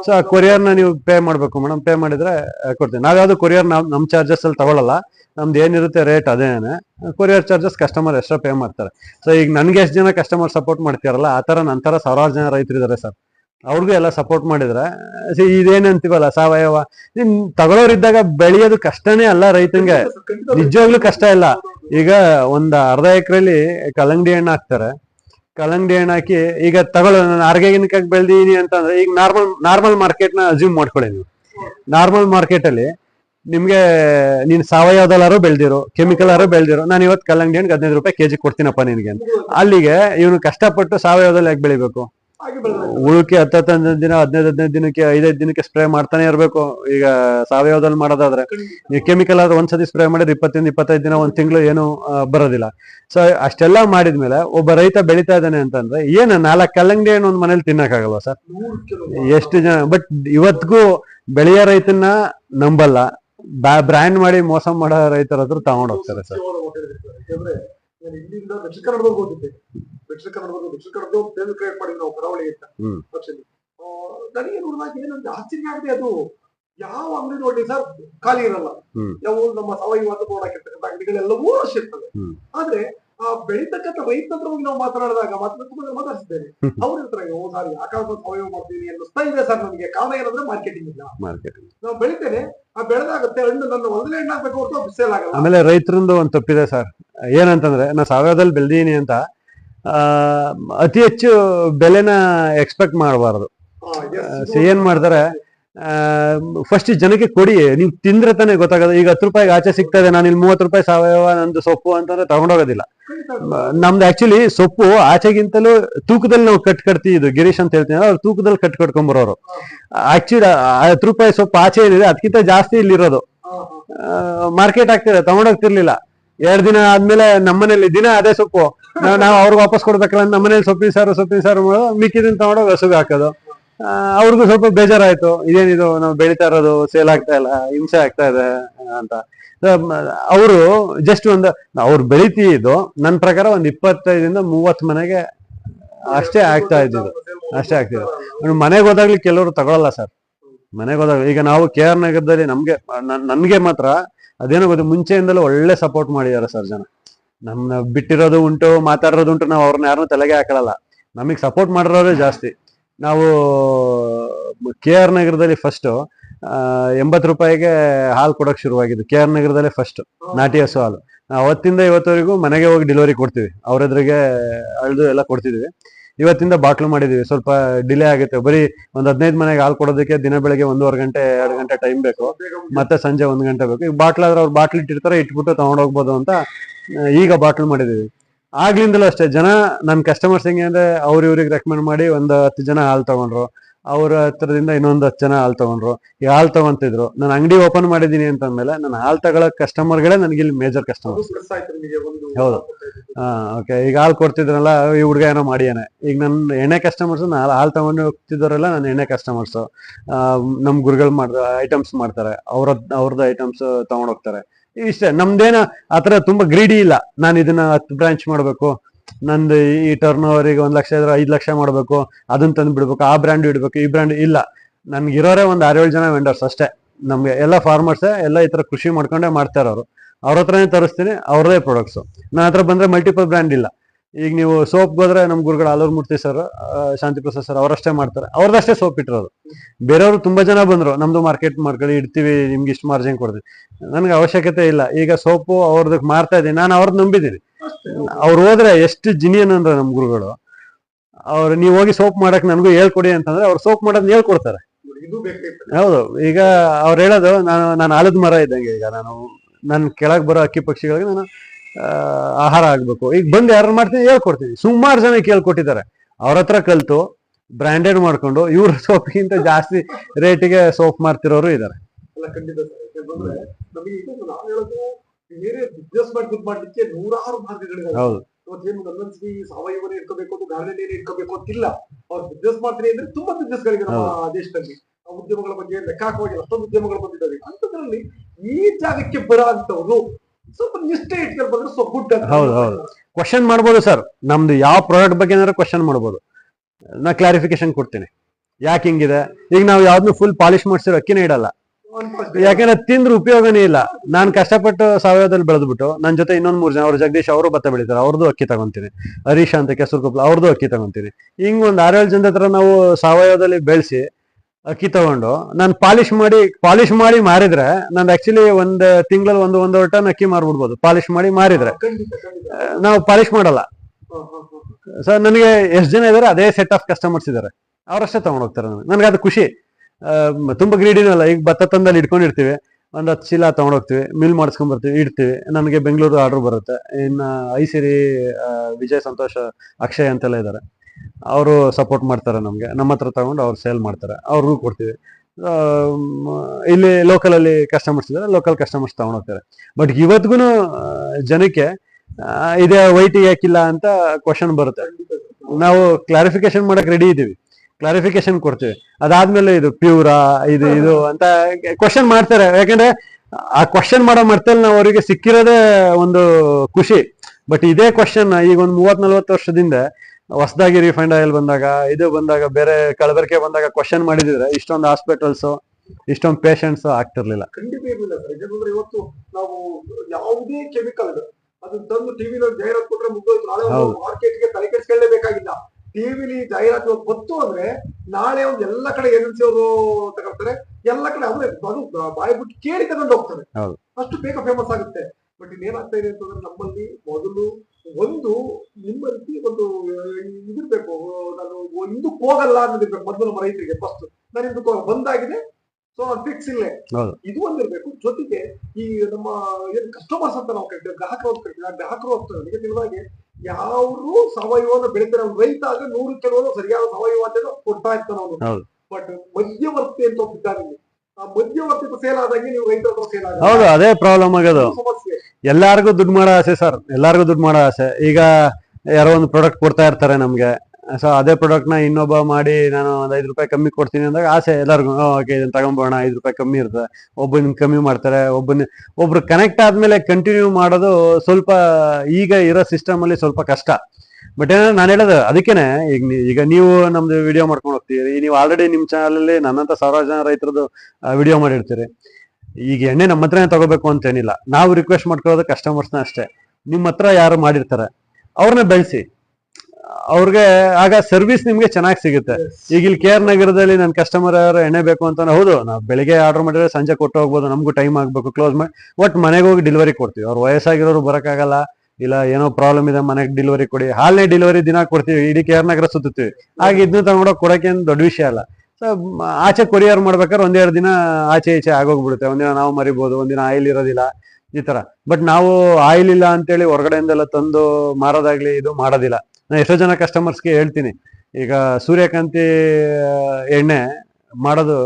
ಸೊ ಆ ಕೊರಿಯರ್ನ ನೀವು ಪೇ ಮಾಡ್ಬೇಕು ಮೇಡಮ್ ಪೇ ಮಾಡಿದ್ರೆ ಕೊಡ್ತೀನಿ. ನಾವ್ ನಾವ್ಯಾವ್ದು ಕೊರಿಯರ್ ನಾವ್ ನಮ್ ಚಾರ್ಜಸ್ ಅಲ್ಲಿ ತಗೊಳಲ್ಲ. ನಮ್ದು ಏನಿರುತ್ತೆ ರೇಟ್ ಅದೇನೆ. Courier charges customer extra pay ಮಾಡ್ತಾರೆ. ಸೊ ಈಗ ನನ್ಗೆ ಎಷ್ಟು ಜನ ಕಸ್ಟಮರ್ ಸಪೋರ್ಟ್ ಮಾಡ್ತೀರಲ್ಲ, ಆ ತರ ನಂತರ ಸಾವಿರಾರು ಜನ ರೈತರಿದ್ದಾರೆ ಸರ್. ಅವ್ರಿಗೂ ಎಲ್ಲ ಸಪೋರ್ಟ್ ಮಾಡಿದ್ರೆ ಇದೇನಂತೀವಲ್ಲ ಸಾವಯವ? ನೀನ್ ತಗೊಳ್ಳೋರಿದ್ದಾಗ ಬೆಳೆಯೋದು ಕಷ್ಟನೇ ಅಲ್ಲ ರೈತಂಗೆ. ನಿಜವಾಗ್ಲೂ ಕಷ್ಟ ಇಲ್ಲ. ಈಗ ಒಂದ್ ಅರ್ಧ ಎಕರೆಲಿ ಕಲ್ಲಂಗಡಿ ಹಣ್ಣು ಹಾಕ್ತಾರೆ. ಕಲ್ಲಂಗಡಿ ಹಣ್ಣು ಹಾಕಿ, ಈಗ ತಗೊಳ್ಳೋ, ನಾನು ಆರ್ಗ್ಯಾನಿಕ್ ಆಗಿ ಬೆಳ್ದೀನಿ ಅಂತಂದ್ರೆ, ಈಗ ನಾರ್ಮಲ್ ನಾರ್ಮಲ್ ಮಾರ್ಕೆಟ್ನ ಅಸ್ಯೂಮ್ ಮಾಡ್ಕೊಳ್ಳಿ ನೀವು. ನಾರ್ಮಲ್ ಮಾರ್ಕೆಟ್ ಅಲ್ಲಿ ನಿಮ್ಗೆ, ನೀನ್ ಸಾವಯವದಲ್ಲಾರು ಬೆಳ್ದಿರೋ ಕೆಮಿಕಲ್ ಆರು ಬೆಳ್ದಿರೋ. ನಾನು ಇವತ್ತು ಕಲ್ಲಂಗಡಿ ಹಣ್ಣು ಹದಿನೈದು ರೂಪಾಯಿ ಕೆಜಿ ಕೊಡ್ತೀನಪ್ಪ ನಿನ್ಗೆ ಅಲ್ಲಿಗೆ ಇವನು ಕಷ್ಟಪಟ್ಟು ಸಾವಯವದಲ್ಲಿ ಯಾಕೆ ಬೆಳಿಬೇಕು? ಉಳುಕಿ ಹತ್ತತ್ತು ದಿನ ಹದಿನೈದು ಹದಿನೈದು ದಿನಕ್ಕೆ ಐದೈದು ದಿನಕ್ಕೆ ಸ್ಪ್ರೇ ಮಾಡ್ತಾನೆ ಇರಬೇಕು. ಈಗ ಸಾವಯವದಲ್ಲಿ ಮಾಡೋದಾದ್ರೆ. ನೀವು ಕೆಮಿಕಲ್ ಆದ್ರೆ ಒಂದ್ಸತಿ ಸ್ಪ್ರೇ ಮಾಡಿದ್ರೆ ಇಪ್ಪತ್ತಿಂದ ಇಪ್ಪತ್ತೈದು ದಿನ ಒಂದ್ ತಿಂಗಳು ಏನು ಬರೋದಿಲ್ಲ. ಸೊ ಅಷ್ಟೆಲ್ಲ ಮಾಡಿದ್ಮೇಲೆ ಒಬ್ಬ ರೈತ ಬೆಳಿತಾ ಇದ್ದಾನೆ ಅಂತಂದ್ರೆ ಏನು ನಾಲ್ಕು ಕಲ್ಲಂಗಡಿ ಏನು ಒಂದ್ ಮನೇಲಿ ತಿನ್ನಕ್ಕಾಗಲ್ವಾ ಸರ್? ಎಷ್ಟು ಜನ ಬಟ್ ಇವತ್ತಿಗೂ ಬೆಳೆಯೋ ರೈತನ್ನ ನಂಬಲ್ಲ. ಬ್ರ್ಯಾಂಡ್ ಮಾಡಿ ಮೋಸ ಮಾಡೋ ರೈತರ ಹತ್ರ ತಗೊಂಡ್ ಹೋಗ್ತಾರೆ ಸರ್. ನಾನು ಇಲ್ಲಿಂದ ದಕ್ಷಿಣ ಕನ್ನಡದವ್ರು ಹೋಗಿದ್ದೆ. ದಕ್ಷಿಣ ಕನ್ನಡದವ್ರು ದಕ್ಷಿಣ ಕನ್ನಡದ ಒಂದು ಫೇಸ್ ಕ್ರಿಯೇಟ್ ಮಾಡಿದ್ವಿ ನಾವು ಕರಾವಳಿ ಅಂತ. ಪಕ್ಷದಲ್ಲಿ ಆ, ನನಗೆ ನೋಡಿದಾಗ ಏನಂತ ಆಶ್ಚರ್ಯ ಆಗಿದೆ ಅದು. ಯಾವ ಅಂಗಡಿ ನೋಡಿ ಸರ್ ಖಾಲಿ ಇರಲ್ಲ. ಯಾವ ನಮ್ಮ ಸಾವಯವ ಹಾಕಿರ್ತಕ್ಕಂಥ ಅಂಗಡಿಗಳೆಲ್ಲವೂ ಅಷ್ಟೇ ಇರ್ತದೆ ಆದ್ರೆ ಆ ಬೆಳೀತಕ್ಕಂಥ ರೈತ ಹತ್ರ ಹೋಗಿ ನಾವು ಮಾತನಾಡಿದಾಗ ಮಾತ್ರ ಹ್ಮ್. ಅವ್ರ ಹತ್ರ ಓ ಸರ್ ಯಾಕಂತ ಸಾವಯವ ಮಾಡ್ತೀನಿ ಅನ್ನಿಸ್ತಾ ಇದೆ ಸರ್ ನನಗೆ ಕಾರಣ ಏನಂದ್ರೆ ಮಾರ್ಕೆಟಿಂಗ್ ಇಲ್ಲ. ನಾವು ಬೆಳಿತೇನೆ. ಆ ಬೆಳೆದಾಗುತ್ತೆ ಹಣ್ಣು ನನ್ನ ಒಂದನೇ ಹಣ್ಣು ಹಾಕ್ಬೇಕು ಹೊರತು ಸೇಲ್ ಆಗಲ್ಲ. ಆಮೇಲೆ ರೈತರಿಂದ ಒಂದು ತಪ್ಪಿದೆ ಸರ್. ಏನಂತಂದ್ರೆ, ನಾ ಸಾವಯವದಲ್ಲಿ ಬೆಳ್ದೀನಿ ಅಂತ ಅತಿ ಹೆಚ್ಚು ಬೆಲೆನ ಎಕ್ಸ್ಪೆಕ್ಟ್ ಮಾಡಬಾರ್ದು. ಏನ್ ಮಾಡ್ತಾರೆ ಫಸ್ಟ್ ಜನಕ್ಕೆ ಕೊಡಿ, ನೀವು ತಿಂದ್ರೆ ತಾನೇ ಗೊತ್ತಾಗೋದು. ಈಗ ಹತ್ತು ರೂಪಾಯಿಗೆ ಆಚೆ ಸಿಗ್ತದೆ, ನಾನು ಇಲ್ಲಿ ಮೂವತ್ತು ರೂಪಾಯಿ ಸಾವಯವ, ನಂದು ಸೊಪ್ಪು ಅಂತಂದ್ರೆ ತಗೊಂಡೋಗೋದಿಲ್ಲ. ನಮ್ದು ಆಕ್ಚುಲಿ ಸೊಪ್ಪು ಆಚೆಗಿಂತಲೂ ತೂಕದಲ್ಲಿ ನಾವು ಕಟ್ ಕಟ್ತೀವಿ ಇದು, ಗಿರೀಶ್ ಅಂತ ಹೇಳ್ತೀನಿ, ಅವ್ರು ತೂಕದಲ್ಲಿ ಕಟ್ ಕಟ್ಕೊಂಡ್ಬರೋರು. ಆಕ್ಚುಲಿ ಹತ್ತು ರೂಪಾಯಿ ಸೊಪ್ಪು ಆಚೆ ಏನಿದೆ, ಅದಕ್ಕಿಂತ ಜಾಸ್ತಿ ಇಲ್ಲಿರೋದು. ಮಾರ್ಕೆಟ್ ಆಗ್ತಿದೆ, ತಗೊಂಡೋಗ್ತಿರ್ಲಿಲ್ಲ. ಎರಡ್ ದಿನ ಆದ್ಮೇಲೆ ನಮ್ಮನೇಲಿ ದಿನ ಅದೇ ಸೊಪ್ಪು. ನಾವ್ ಅವ್ರಿಗೆ ವಾಪಸ್ ಕೊಡ್ಬೇಕಲ್ಲ ನಮ್ಮ ನಮ್ಮನೇಲಿ ಸೊಪ್ಪಿನ ಸಾರು ಸೊಪ್ಪಿನ ಸಾರು ಮಾಡೋದು ಮಿಕ್ಕಿದನ್ನ ತಗೊಂಡೋಗಿ ಹಸುಗೆ ಹಾಕೋದು. ಅವ್ರಿಗೂ ಸ್ವಲ್ಪ ಬೇಜಾರಾಯ್ತು. ಇದೇನಿದು, ನಾವು ಬೆಳಿತಾ ಇರೋದು ಸೇಲ್ ಆಗ್ತಾ ಇಲ್ಲ, ಹಿಂಸೆ ಆಗ್ತಾ ಇದೆ ಅಂತ. ಅವರು ಜಸ್ಟ್ ಒಂದು, ಅವ್ರು ಬೆಳಿತಿದ್ದು ನನ್ನ ಪ್ರಕಾರ ಒಂದ್ ಇಪ್ಪತ್ತೈದಿಂದ ಮೂವತ್ ಮನೆಗೆ ಅಷ್ಟೇ ಆಗ್ತಾ ಇದ್ದಿದ್ದು. ಅಷ್ಟೇ ಆಗ್ತಿದ್ರು ಅವ್ನು ಮನೆಗೆ ಹೋದಾಗ್ಲಿ ಕೆಲವರು ತಗೊಳಲ್ಲ ಸರ್. ಮನೆಗೆ ಹೋದಾಗ ಈಗ ನಾವು ಕೆ ಆರ್ ನಗರದಲ್ಲಿ ನಮ್ಗೆ, ನನ್- ನನ್ಗೆ ಮಾತ್ರ ಅದೇನೋ ಗೊತ್ತು, ಮುಂಚೆಯಿಂದಲೂ ಒಳ್ಳೆ ಸಪೋರ್ಟ್ ಮಾಡಿದ್ದಾರೆ ಸರ್ ಜನ. ನಮ್ನ ಬಿಟ್ಟಿರೋದು ಉಂಟು, ಮಾತಾಡಿರೋದು ಉಂಟು, ನಾವು ಅವ್ರನ್ನ ಯಾರನ್ನೂ ತಲೆಗೆ ಹಾಕೊಳ್ಳಲ್ಲ ನಮಗೆ ಸಪೋರ್ಟ್ ಮಾಡಿರೋರೇ ಜಾಸ್ತಿ. ನಾವು ಕೆ ಆರ್ ನಗರದಲ್ಲಿ ಫಸ್ಟ್ ಎಂಬತ್ತು ರೂಪಾಯಿಗೆ ಹಾಲು ಕೊಡೋಕೆ ಶುರುವಾಗಿದ್ದು. ಕೆ ಆರ್ ನಗರದಲ್ಲೇ ಫಸ್ಟ್ ನಾಟಿ ಹಸು ಹಾಲು. ಅವತ್ತಿಂದ ಇವತ್ತವರೆಗೂ ಮನೆಗೆ ಹೋಗಿ ಡೆಲಿವರಿ ಕೊಡ್ತೀವಿ. ಅವ್ರ ಎದುರಿಗೆ ಅಳ್ದು ಎಲ್ಲ ಕೊಡ್ತಿದೀವಿ ಇವತ್ತಿಂದ ಬಾಟ್ಲು ಮಾಡಿದೀವಿ. ಸ್ವಲ್ಪ ಡಿಲೇ ಆಗುತ್ತೆ. ಬರೀ ಒಂದ್ ಹದಿನೈದು ಮನೆಗೆ ಹಾಲು ಕೊಡೋದಕ್ಕೆ ದಿನ ಬೆಳಗ್ಗೆ ಒಂದೂವರೆ ಗಂಟೆ, ಎರಡು ಗಂಟೆ ಟೈಮ್ ಬೇಕು. ಮತ್ತೆ ಸಂಜೆ ಒಂದ್ ಗಂಟೆ ಬೇಕು. ಈಗ ಬಾಟ್ಲ್ ಆದ್ರೆ ಅವ್ರು ಬಾಟ್ಲ್ ಇಟ್ಟಿರ್ತಾರೆ, ಇಟ್ಬಿಟ್ಟು ತಗೊಂಡೋಗ್ಬೋದು ಅಂತ ಈಗ ಬಾಟ್ಲ್ ಮಾಡಿದೀವಿ. ಆಗ್ಲಿಂದಲೂ ಅಷ್ಟೇ ಜನ ನನ್ನ ಕಸ್ಟಮರ್ಸ್ ಹೆಂಗೆ ಅಂದ್ರೆ ಅವ್ರ ಇವ್ರಿಗೆ ರೆಕಮೆಂಡ್ ಮಾಡಿ ಒಂದ್ ಹತ್ತು ಜನ ಹಾಲು ತಗೊಂಡ್ರು. ಅವ್ರ ಹತ್ರದಿಂದ ಇನ್ನೊಂದ್ ಹತ್ತು ಜನ ಹಾಲು ತಗೊಂಡ್ರು. ಈ ಹಾಲು ತಗೊಂತಿದ್ರು. ನಾನು ಅಂಗಡಿ ಓಪನ್ ಮಾಡಿದೀನಿ ಅಂತಂದ್ಮೇಲೆ ನಾನು ಹಾಲು ತಗೊಳ್ಳೋ ಕಸ್ಟಮರ್ಗಳೇ ನನಗೆ ಇಲ್ಲಿ ಮೇಜರ್ ಕಸ್ಟಮರ್ ಹೌದು. ಹಾ ಓಕೆ ಈಗ ಹಾಲು ಕೊಡ್ತಿದ್ರಲ್ಲ ಈ ಹುಡುಗ ಏನೋ ಮಾಡಿಯಾನೆ ಈಗ ನನ್ನ ಎಣ್ಣೆ ಕಸ್ಟಮರ್ಸ್ ನಾನು ಹಾಲು ತಗೊಂಡು ಹೋಗ್ತಿದ್ದವರೆಲ್ಲ ನನ್ನ ಎಣ್ಣೆ ಕಸ್ಟಮರ್ಸ್ ನಮ್ ಗುರುಗಳು ಮಾಡ್ದ ಐಟಮ್ಸ್ ಮಾಡ್ತಾರೆ. ಅವ್ರ ಅವ್ರದ್ದು ಐಟಮ್ಸ್ ತಗೊಂಡ್ ಹೋಗ್ತಾರೆ. ಇಷ್ಟೇ. ನಮ್ದೇನ ಆತರ ತುಂಬಾ ಗ್ರೀಡಿ ಇಲ್ಲ. ನಾನು ಇದನ್ನ ಹತ್ತು ಬ್ರಾಂಚ್ ಮಾಡ್ಬೇಕು. ನಂದು ಈ ಟರ್ನ್ ಓವರಿಗೆ ಒಂದ್ ಲಕ್ಷ ಇದ್ರೆ ಐದ್ ಲಕ್ಷ ಮಾಡ್ಬೇಕು ಅದನ್ನ ತಂದು ಬಿಡ್ಬೇಕು, ಆ ಬ್ರ್ಯಾಂಡ್ ಇಡ್ಬೇಕು, ಈ ಬ್ರ್ಯಾಂಡ್ ಇಲ್ಲ. ನನ್ಗೆ ಇರೋರೇ ಒಂದ್ ಆರೇಳು ಜನ ವೆಂಡರ್ಸ್ ಅಷ್ಟೇ. ನಮ್ಗೆ ಎಲ್ಲ ಫಾರ್ಮರ್ಸ್ ಎಲ್ಲ ಈ ತರ ಕೃಷಿ ಮಾಡ್ಕೊಂಡೇ ಮಾಡ್ತಾ ಇರೋರು. ಅವ್ರ ಹತ್ರನೇ ತರಿಸ್ತೀನಿ, ಅವ್ರದೇ ಪ್ರಾಡಕ್ಟ್ಸ್ ನನ್ನ ಹತ್ರ ಬಂದ್ರೆ ಮಲ್ಟಿಪಲ್ ಬ್ರ್ಯಾಂಡ್ ಇಲ್ಲ. ಈಗ ನೀವು ಸೋಪ್ ಹೋದ್ರೆ ನಮ್ ಗುರುಗಳು ಆಲೂರು ಮೂರ್ತಿ ಸರ್ ಶಾಂತಿ ಪ್ರಸಾದ್ ಸರ್ ಅವರಷ್ಟೇ ಮಾಡ್ತಾರೆ. ಅವ್ರದಷ್ಟೇ ಸೋಪ್ ಇಟ್ಟಿರೋದು ಬೇರೆಯವರು ತುಂಬಾ ಜನ ಬಂದ್ರು, ನಮ್ದು ಮಾರ್ಕೆಟ್ ಮಾಡ್ಕೊಳ್ಳಿ, ಇಡ್ತೀವಿ, ನಿಮ್ಗೆ ಇಷ್ಟು ಮಾರ್ಜಿನ್ ಕೊಡ್ತೀವಿ. ನನ್ಗೆ ಅವಶ್ಯಕತೆ ಇಲ್ಲ. ಈಗ ಸೋಪು ಅವ್ರದಕ್ಕೆ ಮಾರ್ತಾ ಇದ್ದೀನಿ, ನಾನು ಅವ್ರದ್ದು ನಂಬಿದ್ದೀನಿ. ಅವ್ರು ಹೋದ್ರೆ ಎಷ್ಟು ಜಿನಿಯನ್ ಅಂದ್ರೆ ನಮ್ ಗುರುಗಳು. ಅವ್ರು ನೀವು ಹೋಗಿ ಸೋಪ್ ಮಾಡಕ್ ನನಗೂ ಹೇಳ್ಕೊಡಿ ಅಂತಂದ್ರೆ ಅವ್ರು ಸೋಪ್ ಮಾಡೋದನ್ನ ಹೇಳ್ಕೊಡ್ತಾರೆ. ಹೌದು ಈಗ ಅವ್ರು ಹೇಳೋದು ನಾನು ನಾನು ಆಲದ ಮರ ಇದ್ದಂಗೆ ಈಗ ನಾನು ನನ್ನ ಕೆಳಗೆ ಬರೋ ಅಕ್ಕಿ ಪಕ್ಷಿಗಳಿಗೆ ನಾನು ಆಹಾರ ಆಗ್ಬೇಕು. ಈಗ ಬಂದು ಯಾರು ಮಾಡ್ತೀನಿ ಹೇಳ್ಕೊಡ್ತೀನಿ. ಸುಮಾರು ಜನ ಕೇಳ್ಕೊಟ್ಟಿದ್ದಾರೆ. ಅವ್ರ ಹತ್ರ ಕಲ್ತು ಬ್ರ್ಯಾಂಡೆಡ್ ಮಾಡ್ಕೊಂಡು ಇವ್ರ ಸೋಪ್ಗಿಂತ ಜಾಸ್ತಿ ರೇಟಿಗೆ ಸೋಪ್ ಮಾರ್ತಿರೋರು ಇದ್ದಾರೆ ಬೇರೆ ಬಿಸ್ನೆಸ್ ಮಾಡಿ ದುಡ್ಡು ಮಾಡ್ಲಿಕ್ಕೆ ನೂರಾರು ಮಾರ್ಗಗಳಿವೆ ಇವತ್ತೇನು ನನ್ನನ್ಸಿ ಸಾವಯವನೇ ಇಟ್ಕೋಬೇಕು ಅಂತ ಗಾರ್ಡನ್ ಇಟ್ಕೋಬೇಕು ಅಂತಿಲ್ಲ. ಅವ್ರು ಬಿಸ್ನೆಸ್ ಮಾಡ್ತೀನಿ ಅಂದ್ರೆ ತುಂಬಾ ಬಿಸ್ನೆಸ್ ಗಳಿವೆ ನಮ್ಮ ದೇಶದಲ್ಲಿ ಆ ಉದ್ಯಮಗಳ ಬಗ್ಗೆ ಲೆಕ್ಕ ಹಾಕುವಾಗ ಅಷ್ಟೊಂದು ಉದ್ಯಮಗಳು ಬಂದಿದ್ದಾವೆ. ಅಂತದ್ರಲ್ಲಿ ಈ ಜಾಗಕ್ಕೆ ಬರೋ ಅಂತವ್ರು ಸ್ವಲ್ಪ ನಿಷ್ಠೆ ಇಟ್ಕೊಂಡು ಬಂದ್ರೆ ಸ್ವಲ್ಪ ಗುಡ್ ಹೌದು, ಹೌದು. ಕ್ವಶನ್ ಮಾಡ್ಬೋದು ಸರ್. ನಮ್ದು ಯಾವ ಪ್ರಾಡಕ್ಟ್ ಬಗ್ಗೆ ಏನಾದ್ರು ಕ್ವಶನ್ ಮಾಡ್ಬೋದು. ನಾ ಕ್ಲಾರಿಫಿಕೇಶನ್ ಕೊಡ್ತೀನಿ. ಯಾಕೆ ಹಿಂಗಿದೆ? ಈಗ ನಾವು ಯಾವ್ದನ್ನು ಫುಲ್ ಪಾಲಿಶ್ ಮಾಡಿಸಿರೋ ಅಕ್ಕಿನೇ ಇಡಲ್ಲ. ಯಾಕಂದ್ರೆ ತಿಂದ್ರೆ ಉಪಯೋಗನೇ ಇಲ್ಲ. ನಾನ್ ಕಷ್ಟಪಟ್ಟು ಸಾವಯವದಲ್ಲಿ ಬೆಳೆದ್ಬಿಟ್ಟು ನನ್ನ ಜೊತೆ ಇನ್ನೊಂದ್ ಮೂರ್ ಜನ ಅವ್ರು ಜಗದೀಶ್ ಅವರು ಭತ್ತ ಬೆಳಿತಾರೆ ಅವ್ರದ್ದು ಅಕ್ಕಿ ತಗೊಂತೀನಿ. ಹರೀಶ್ ಅಂತ ಕೆಸರು ಕೊಪ್ಪಳ ಅವ್ರದ್ದು ಅಕ್ಕಿ ತಗೊಂತೀನಿ. ಹಿಂಗ್ ಒಂದ್ ಆರೇಳು ಜನದ ಹತ್ರ ನಾವು ಸಾವಯವದಲ್ಲಿ ಬೆಳೆಸಿ ಅಕ್ಕಿ ತಗೊಂಡು ನಾನು ಪಾಲಿಶ್ ಮಾಡಿ ಪಾಲಿಶ್ ಮಾಡಿ ಮಾರಿದ್ರೆ ನಾನು ಆಕ್ಚುಲಿ ಒಂದ್ ತಿಂಗಳಲ್ಲಿ ಒಂದು ಒಂದೂವರೆ ಟನ್ ಅಕ್ಕಿ ಮಾರ್ಬಿಡ್ಬೋದು. ಪಾಲಿಶ್ ಮಾಡಿ ಮಾರಿದ್ರೆ. ನಾವು ಪಾಲಿಶ್ ಮಾಡಲ್ಲ. ಹ, ಹ, ಹ. ಸೊ ನನಗೆ ಎಷ್ಟು ಜನ ಇದಾರೆ ಅದೇ ಸೆಟ್ ಆಫ್ ಕಸ್ಟಮರ್ಸ್ ಇದಾರೆ. ಅವರಷ್ಟೇ ತಗೊಂಡೋಗ್ತಾರೆ ನನಗೆ ಅದು ಖುಷಿ. ತುಂಬಾ ಗ್ರೀಡಿನಲ್ಲ ಈಗ ಭತ್ತ ತಂದಲ್ಲಿ ಇಟ್ಕೊಂಡಿರ್ತೀವಿ. ಒಂದ್ ಹತ್ತು ಚೀಲ ತಗೊಂಡ್ ಹೋಗ್ತೀವಿ ಮಿಲ್ ಮಾಡಿಸ್ಕೊಂಡ್ ಬರ್ತೀವಿ. ಇಡ್ತೀವಿ. ನನಗೆ ಬೆಂಗಳೂರು ಆರ್ಡರ್ ಬರುತ್ತೆ. ಇನ್ನು ಐಸಿರಿ ವಿಜಯ್ ಸಂತೋಷ್, ಅಕ್ಷಯ್ ಅಂತೆಲ್ಲ ಇದ್ದಾರೆ ಅವರು ಸಪೋರ್ಟ್ ಮಾಡ್ತಾರೆ ನಮ್ಗೆ. ನಮ್ಮ ಹತ್ರ ತಗೊಂಡು ಅವ್ರು ಸೇಲ್ ಮಾಡ್ತಾರೆ. ಅವ್ರಿಗೂ ಕೊಡ್ತೀವಿ. ಇಲ್ಲಿ ಲೋಕಲ್ ಅಲ್ಲಿ ಕಸ್ಟಮರ್ಸ್ ಇದ್ದಾರೆ ಲೋಕಲ್ ಕಸ್ಟಮರ್ಸ್ ತಗೊಂಡ್ ಹೋಗ್ತಾರೆ ಬಟ್ ಇವತ್ತಿಗೂ ಜನಕ್ಕೆ ಇದೇ ವೈಟ್ ಯಾಕಿಲ್ಲ ಅಂತ ಕ್ವಶನ್ ಬರುತ್ತೆ. ನಾವು ಕ್ಲಾರಿಫಿಕೇಶನ್ ಮಾಡಕ್ ರೆಡಿ ಇದೀವಿ. ಕ್ಲಾರಿಫಿಕೇಶನ್ ಕೊಡ್ತೀವಿ. ಅದಾದ್ಮೇಲೆ ಇದು ಪ್ಯೂರಾ ಇದು ಇದು ಅಂತ ಕ್ವಶನ್ ಮಾಡ್ತಾರೆ. ಯಾಕಂದ್ರೆ ಆ ಕ್ವಶನ್ ಮಾಡೋ ಮರ್ತಲ್ಲಿ ನಾವು ಅವರಿಗೆ ಸಿಕ್ಕಿರೋದೇ ಒಂದು ಖುಷಿ. ಬಟ್ ಇದೇ ಕ್ವಶನ್ ಈಗ ಒಂದು ಮೂವತ್ ನಲ್ವತ್ತು ವರ್ಷದಿಂದ ಹೊಸದಾಗಿ ರಿಫೈಂಡ್ ಆಯಿಲ್ ಬಂದಾಗ ಇದು ಬಂದಾಗ ಬೇರೆ ಕಲಬೆರಕೆ ಬಂದಾಗ ಕ್ವಶನ್ ಮಾಡಿದ್ರೆ ಇಷ್ಟೊಂದು ಹಾಸ್ಪಿಟಲ್ಸ್ ಇಷ್ಟೊಂದು ಪೇಷಂಟ್ಸ್ ಆಗ್ತಿರ್ಲಿಲ್ಲ. ಇವತ್ತು ನಾವು ಯಾವುದೇ ಕೆಮಿಕಲ್ ಅದು ತಂದು ಟಿವಿ ಜಾಹೀರಾತು ಕೊಟ್ರೆ ಮುಗ್ದೋಯ್ತು ನಾಳೆ. ಮಾರ್ಕೆಟ್ಗೆ ತಲೆ ಕೆಡಿಸ್ಕೊಳ್ಳೇಬೇಕಾಗಿಲ್ಲ ಟಿವಿಲಿ ಜಾಹೀರಾತು ಗೊತ್ತು ಅಂದ್ರೆ ನಾಳೆ ಒಂದು ಎಲ್ಲ ಕಡೆ ಏಜೆನ್ಸಿ ಅವರು ತಗೊಳ್ತಾರೆ ಎಲ್ಲ ಕಡೆ ಅಂದ್ರೆ ಅದು ಬಾಯಿ ಬಿಟ್ಟು ಕೇಳಿ ತಗೊಂಡು ಹೋಗ್ತಾರೆ. ಅಷ್ಟು ಬೇಗ ಫೇಮಸ್ ಆಗುತ್ತೆ. ಬಟ್ ಇನ್ನೇನಾಗ್ತಾ ಇದೆ ಅಂತಂದ್ರೆ ನಮ್ಮಲ್ಲಿ ಮೊದಲು ಒಂದು ನಿಮ್ಮ ರೀತಿ ಒಂದು ಇದಿರ್ಬೇಕು ನಾನು ಹಿಂದಕ್ಕೆ ಹೋಗಲ್ಲ ಅನ್ನೋದಿರ್ಬೇಕು ಮೊದಲು ನಮ್ಮ ರೈತರಿಗೆ ಫಸ್ಟ್ ನಾನು ಹಿಂದಕ್ಕೆ ಬಂದಾಗಿದೆ. ಸೊ ಫಿಕ್ಸ್ ಇಲ್ಲೇ. ಹೌದು. ಇದು ಒಂದಿರ್ಬೇಕು. ಜೊತೆಗೆ ಈ ನಮ್ಮ ಏನು ಕಸ್ಟಮರ್ಸ್ ಅಂತ ನಾವು ಕರಿತೀವಿ ಗ್ರಾಹಕರು ಅಂತ ಕರಿತೀವಿ ಆ ಗ್ರಾಹಕರು ಅಂತ ನನಗೆ ತಿಳಿದಾಗೆ ಯಾರು ಸಾವಯವನ ಬೆಳಿತಾರೆ. ಅವ್ನು ರೈತ ಆದ್ರೆ ನೂರು ಕೆಲವರು ಸರಿಯಾದ ಸಾವಯವ ಅಂತ ಕೊಡ್ತಾ ಇರ್ತಾನೆ ಅವನು. ಬಟ್ ಮಧ್ಯವರ್ತಿ ಅಂತ ಒಬ್ಬಿದ್ದಾನೆ. ಆ ಮಧ್ಯವರ್ತಿ ಸೇಲ್ ಆದಂಗೆ ನೀವು ರೈತರ ಹತ್ರ ಸೇಲ್ ಹೌದು ಅದೇ ಪ್ರಾಬ್ಲಮ್ ಆಗೋದು. ಸಮಸ್ಯೆ. ಎಲ್ಲಾರ್ಗು ದುಡ್ಡು ಮಾಡೋ ಆಸೆ ಸರ್. ಎಲ್ಲಾರ್ಗು ದುಡ್ಡು ಮಾಡೋ ಆಸೆ. ಈಗ ಯಾರೋ ಒಂದು ಪ್ರಾಡಕ್ಟ್ ಕೊಡ್ತಾ ಇರ್ತಾರೆ ನಮ್ಗೆ. ಸೊ ಅದೇ ಪ್ರಾಡಕ್ಟ್ನ ಇನ್ನೊಬ್ಬ ಮಾಡಿ ನಾನು ಒಂದು ಐದು ರೂಪಾಯಿ ಕಮ್ಮಿ ಕೊಡ್ತೀನಿ ಅಂದಾಗ ಆಸೆ ಎಲ್ಲರಿಗೂ ಓಕೆ ಇದನ್ನ ತಗೊಂಬೋಣ ಐದು ರೂಪಾಯಿ ಕಮ್ಮಿ ಇರ್ತದೆ. ಒಬ್ಬನ ಕಮ್ಮಿ ಮಾಡ್ತಾರೆ, ಒಬ್ಬನ, ಒಬ್ರು ಕನೆಕ್ಟ್ ಆದ್ಮೇಲೆ ಕಂಟಿನ್ಯೂ ಮಾಡೋದು ಸ್ವಲ್ಪ ಈಗ ಇರೋ ಸಿಸ್ಟಮ್ ಅಲ್ಲಿ ಸ್ವಲ್ಪ ಕಷ್ಟ. ಬಟ್ ಏನಂದ್ರೆ ನಾನು ಹೇಳೋದು, ಅದಕ್ಕೇನೆ ಈಗ ಈಗ ನೀವು ನಮ್ದು ವಿಡಿಯೋ ಮಾಡ್ಕೊಂಡು ಹೋಗ್ತೀರಿ, ನೀವು ಆಲ್ರೆಡಿ ನಿಮ್ಮ ಚಾನಲಲ್ಲಿ ನನ್ನಂತ ಸಾವಿರಾರು ಜನ ರೈತರದ್ದು ವಿಡಿಯೋ ಮಾಡಿರ್ತೀರಿ. ಈಗ ಎಣ್ಣೆ ನಮ್ಮ ಹತ್ರನೇ ತಗೋಬೇಕು ಅಂತ ಏನಿಲ್ಲ ನಾವು ರಿಕ್ವೆಸ್ಟ್ ಮಾಡ್ಕೊಳ್ಳೋದು ಕಸ್ಟಮರ್ಸ್ನ ಅಷ್ಟೇ. ನಿಮ್ಮ ಹತ್ರ ಯಾರು ಮಾಡಿರ್ತಾರೆ, ಅವ್ರನ್ನ ಬೆಳೆಸಿ. ಅವ್ರಿಗೆ ಆಗ ಸರ್ವಿಸ್ ನಿಮ್ಗೆ ಚೆನ್ನಾಗಿ ಸಿಗುತ್ತೆ. ಈಗ ಇಲ್ಲಿ ಕೆ ಆರ್ ನಗರದಲ್ಲಿ ನನ್ನ ಕಸ್ಟಮರ್ ಯಾರು ಎಣ್ಣೆ ಬೇಕು ಅಂತ ಹೌದು ನಾವು ಬೆಳಿಗ್ಗೆ ಆರ್ಡರ್ ಮಾಡಿದ್ರೆ ಸಂಜೆ ಕೊಟ್ಟು ಹೋಗ್ಬೋದು ನಮಗೂ ಟೈಮ್ ಆಗಬೇಕು ಕ್ಲೋಸ್ ಮಾಡಿ ಒಟ್ ಮನೆಗೆ ಹೋಗಿ ಡೆಲಿವರಿ ಕೊಡ್ತೀವಿ. ಅವ್ರು ವಯಸ್ಸಾಗಿರೋರು ಬರೋಕ್ಕಾಗಲ್ಲ ಇಲ್ಲ ಏನೋ ಪ್ರಾಬ್ಲಮ್ ಇದೆ ಮನೆಗೆ ಡೆಲಿವರಿ ಕೊಡಿ. ಹಾಲ್ನೇ ಡೆಲಿವರಿ ದಿನ ಕೊಡ್ತೀವಿ ಇಡೀ ಕೆ ಆರ್ ನಗರ ಸುತ್ತೀವಿ ಆಗ ಇದನ್ನ ತಗೊಂಡೋಗಿ ಕೊಡೋಕೆ ಏನು ದೊಡ್ಡ ವಿಷಯ ಅಲ್ಲ. ಸೊ ಆಚೆ ಕೊರಿಯರ್ ಮಾಡ್ಬೇಕಾದ್ರೆ ಒಂದೆರಡು ದಿನ ಆಚೆ ಈಚೆ ಆಗೋಗ್ಬಿಡುತ್ತೆ. ಒಂದಿನ ನಾವು ಮರಿಬೋದು ಒಂದಿನ ಆಯಿಲ್ ಇರೋದಿಲ್ಲ ಈ ತರ. ಬಟ್ ನಾವು ಆಯಿಲ್ ಇಲ್ಲ ಅಂತೇಳಿ ಹೊರಗಡೆಯಿಂದೆಲ್ಲ ತಂದು ಮಾರೋದಾಗ್ಲಿ ಇದು ಮಾಡೋದಿಲ್ಲ. ನಾನು ಎಷ್ಟೋ ಜನ ಕಸ್ಟಮರ್ಸ್ಗೆ ಹೇಳ್ತೀನಿ. ಈಗ ಸೂರ್ಯಕಾಂತಿ ಎಣ್ಣೆ ಮಾಡೋದು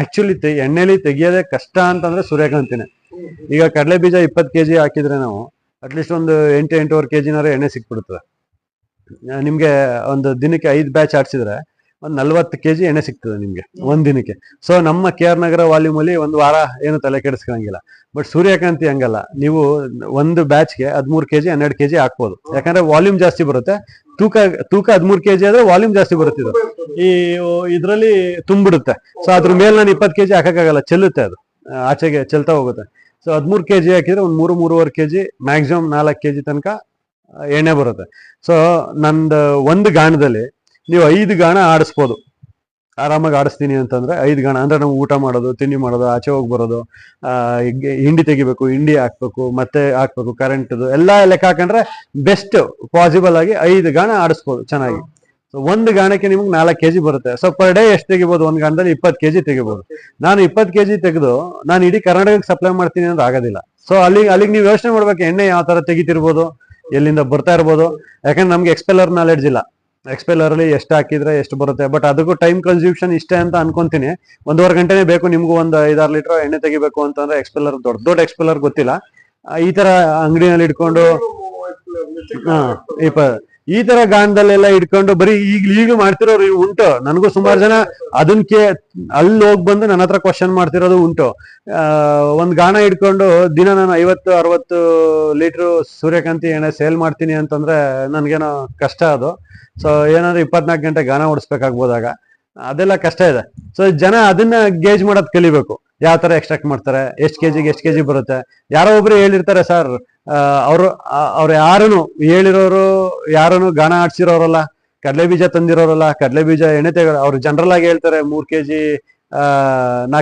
ಆಕ್ಚುಲಿ ಎಣ್ಣೆಲಿ ತೆಗಿಯೋದೇ ಕಷ್ಟ ಅಂತಂದ್ರೆ ಸೂರ್ಯಕಾಂತಿನೇ. ಈಗ ಕಡಲೆ ಬೀಜ ಇಪ್ಪತ್ತು ಕೆಜಿ ಹಾಕಿದ್ರೆ ನಾವು ಅಟ್ಲೀಸ್ಟ್ ಒಂದು ಎಂಟು, ಎಂಟೂವರೆ ಕೆಜಿನಾರ ಎಣ್ಣೆ ಸಿಕ್ಬಿಡ್ತದೆ. ನಿಮ್ಗೆ ಒಂದು ದಿನಕ್ಕೆ ಐದು ಬ್ಯಾಚ್ ಆಡ್ಸಿದ್ರೆ ಒಂದು ನಲ್ವತ್ತು ಕೆಜಿ ಎಣ್ಣೆ ಸಿಗ್ತದೆ ನಿಮಗೆ, ಒಂದು ದಿನಕ್ಕೆ. ಸೊ ನಮ್ಮ ಕೆ ಆರ್ ನಗರ ವಾಲ್ಯೂಮ್ ಅಲ್ಲಿ ಒಂದು ವಾರ ಏನು ತಲೆ ಕೆಡಿಸ್ಕೊಳಂಗಿಲ್ಲ. ಬಟ್ ಸೂರ್ಯಕಾಂತಿ ಹಂಗಲ್ಲ. ನೀವು ಒಂದು ಬ್ಯಾಚ್ಗೆ ಹದಿಮೂರು ಕೆಜಿ ಹನ್ನೆರಡು ಕೆಜಿ ಹಾಕ್ಬೋದು. ಯಾಕಂದ್ರೆ ವಾಲ್ಯೂಮ್ ಜಾಸ್ತಿ ಬರುತ್ತೆ. ತೂಕ ತೂಕ ಹದಿಮೂರು ಕೆಜಿ ಆದ್ರೆ ವಾಲ್ಯೂಮ್ ಜಾಸ್ತಿ ಬರುತ್ತೆ ಇದು. ಈ ಇದರಲ್ಲಿ ತುಂಬಿಡುತ್ತೆ. ಸೊ ಅದ್ರ ಮೇಲೆ ನಾನು ಇಪ್ಪತ್ತು ಕೆಜಿ ಹಾಕೋಕ್ಕಾಗಲ್ಲ. ಚೆಲ್ಲುತ್ತೆ ಅದು. ಆಚೆಗೆ ಚೆಲ್ತಾ ಹೋಗುತ್ತೆ. ಸೊ ಹದಿಮೂರು ಕೆಜಿ ಹಾಕಿದ್ರೆ ಒಂದು ಮೂರು, ಮೂರುವರೆ ಕೆಜಿ ಮ್ಯಾಕ್ಸಿಮಮ್ ನಾಲ್ಕು ಕೆಜಿ ತನಕ ಎಣ್ಣೆ ಬರುತ್ತೆ. ಸೊ ನಂದು ಒಂದು ಗಾಣದಲ್ಲಿ ನೀವು ಐದು ಗಾಣ ಆಡಿಸ್ಬೋದು. ಆರಾಮಾಗಿ ಆಡಿಸ್ತೀನಿ ಅಂತಂದ್ರೆ ಐದು ಗಾಣ, ಅಂದ್ರೆ ನಾವು ಊಟ ಮಾಡೋದು, ತಿಂಡಿ ಮಾಡೋದು, ಆಚೆ ಹೋಗಿ ಬರೋದು ಹಿಂಡಿ ತೆಗಿಬೇಕು, ಹಿಂಡಿ ಹಾಕ್ಬೇಕು, ಮತ್ತೆ ಹಾಕ್ಬೇಕು ಕರೆಂಟ್ದು ಎಲ್ಲ ಲೆಕ್ಕ ಹಾಕೊಂಡ್ರೆ ಬೆಸ್ಟ್ ಪಾಸಿಬಲ್ ಆಗಿ ಐದು ಗಾಣ ಆಡಿಸ್ಬೋದು ಚೆನ್ನಾಗಿ. ಒಂದು ಗಾಣಕ್ಕೆ ನಿಮ್ಗೆ ನಾಲ್ಕು ಕೆಜಿ ಬರುತ್ತೆ. ಸೊ ಪರ್ ಡೇ ಎಷ್ಟು ತೆಗಿಬೋದು? ಒಂದು ಗಾಣದಲ್ಲಿ ಇಪ್ಪತ್ತು ಕೆಜಿ ತೆಗಿಬೋದು. ನಾನು ಇಪ್ಪತ್ತು ಕೆಜಿ ತೆಗೆದು, ನಾನು ಇಡೀ ಕರ್ನಾಟಕಕ್ಕೆ ಸಪ್ಲೈ ಮಾಡ್ತೀನಿ ಅಂದ್ರೆ ಆಗೋದಿಲ್ಲ. ಸೊ ಅಲ್ಲಿ, ಅಲ್ಲಿಗೆ ನೀವು ಯೋಚನೆ ಮಾಡ್ಬೇಕು, ಎಣ್ಣೆ ಯಾವ ತರ ತೆಗಿತಿರ್ಬೋದು, ಎಲ್ಲಿಂದ ಬರ್ತಾ ಇರ್ಬೋದು, ಯಾಕಂದ್ರೆ ನಮ್ಗೆ ಎಕ್ಸ್ಪೆಲ್ಲರ್ ನಾಲೆಡ್ಜ್ ಇಲ್ಲ. ಎಕ್ಸ್ಪೆಲ್ಲರ್ ಅಲ್ಲಿ ಎಷ್ಟು ಹಾಕಿದ್ರೆ ಎಷ್ಟು ಬರುತ್ತೆ? ಬಟ್ ಅದಕ್ಕೂ ಟೈಮ್ ಕನ್ಸ್ಯೂಷನ್ ಇಷ್ಟೇ ಅಂತ ಅನ್ಕೊಂತೀನಿ. ಒಂದೂವರೆ ಗಂಟೆನೇ ಬೇಕು ನಿಮ್ಗೂ ಒಂದು ಐದಾರು ಲೀಟರ್ ಎಣ್ಣೆ ತೆಗಿಬೇಕು ಅಂತಂದ್ರೆ ಎಕ್ಸ್ಪೆಲ್ಲರ್ ದೊಡ್ಡ ದೊಡ್ಡ ಎಕ್ಸ್ಪೆಲ್ಲರ್ ಗೊತ್ತಿಲ್ಲ. ಈ ತರ ಅಂಗಡಿನಲ್ಲಿ ಇಟ್ಕೊಂಡು ಹಾ ಇಪ್ಪ ಈ ತರ ಗಾನದಲ್ಲೆಲ್ಲ ಇಟ್ಕೊಂಡು ಬರೀ ಈಗ ಈಗಲೂ ಮಾಡ್ತಿರೋರು ಉಂಟು. ನನಗೂ ಸುಮಾರು ಜನ ಅದನ್ನ ಕೇ ಅಲ್ಲಿ ಹೋಗಿ ಬಂದು ನನ್ನ ಹತ್ರ ಕ್ವಶನ್ ಮಾಡ್ತಿರೋದು ಉಂಟು. ಒಂದು ಒಂದ್ ಗಾಣ ಇಟ್ಕೊಂಡು ದಿನ ನಾನು ಐವತ್ತು, ಅರವತ್ತು ಲೀಟ್ರು ಸೂರ್ಯಕಾಂತಿ ಎಣ್ಣೆ ಸೇಲ್ ಮಾಡ್ತೀನಿ ಅಂತಂದ್ರೆ ನನ್ಗೇನೋ ಕಷ್ಟ ಅದು. ಸೊ ಏನಾದ್ರು ಇಪ್ಪತ್ನಾಲ್ಕು ಗಂಟೆ ಗಾನ ಓಡಿಸ್ಬೇಕಾಗ್ಬೋದಾಗ. ಅದೆಲ್ಲ ಕಷ್ಟ ಇದೆ. ಸೊ ಜನ ಅದನ್ನ ಗೇಜ್ ಮಾಡೋದ್ ಕಲಿಬೇಕು. ಯಾವ ತರ ಎಕ್ಸ್ಟ್ರಾಕ್ಟ್ ಮಾಡ್ತಾರೆ? ಎಷ್ಟ್ ಕೆಜಿಗೆ ಎಷ್ಟ್ ಕೆಜಿ ಬರುತ್ತೆ? ಯಾರೋ ಒಬ್ರು ಹೇಳಿರ್ತಾರೆ, ಸರ್ ಅವರು ಅವ್ರು ಯಾರನು ಹೇಳಿರೋರು ಯಾರನು ಗಾಣ ಆಡ್ಸಿರೋರಲ್ಲ ಕಡಲೆ ಬೀಜ ತಂದಿರೋರಲ್ಲ, ಕಡಲೆ ಬೀಜ ಎಣ್ಣೆ ತೆಗ ಅವ್ರು ಜನರಲ್ ಆಗಿ ಹೇಳ್ತಾರೆ ಮೂರ್ ಕೆಜಿ ನಾಲ್ಕು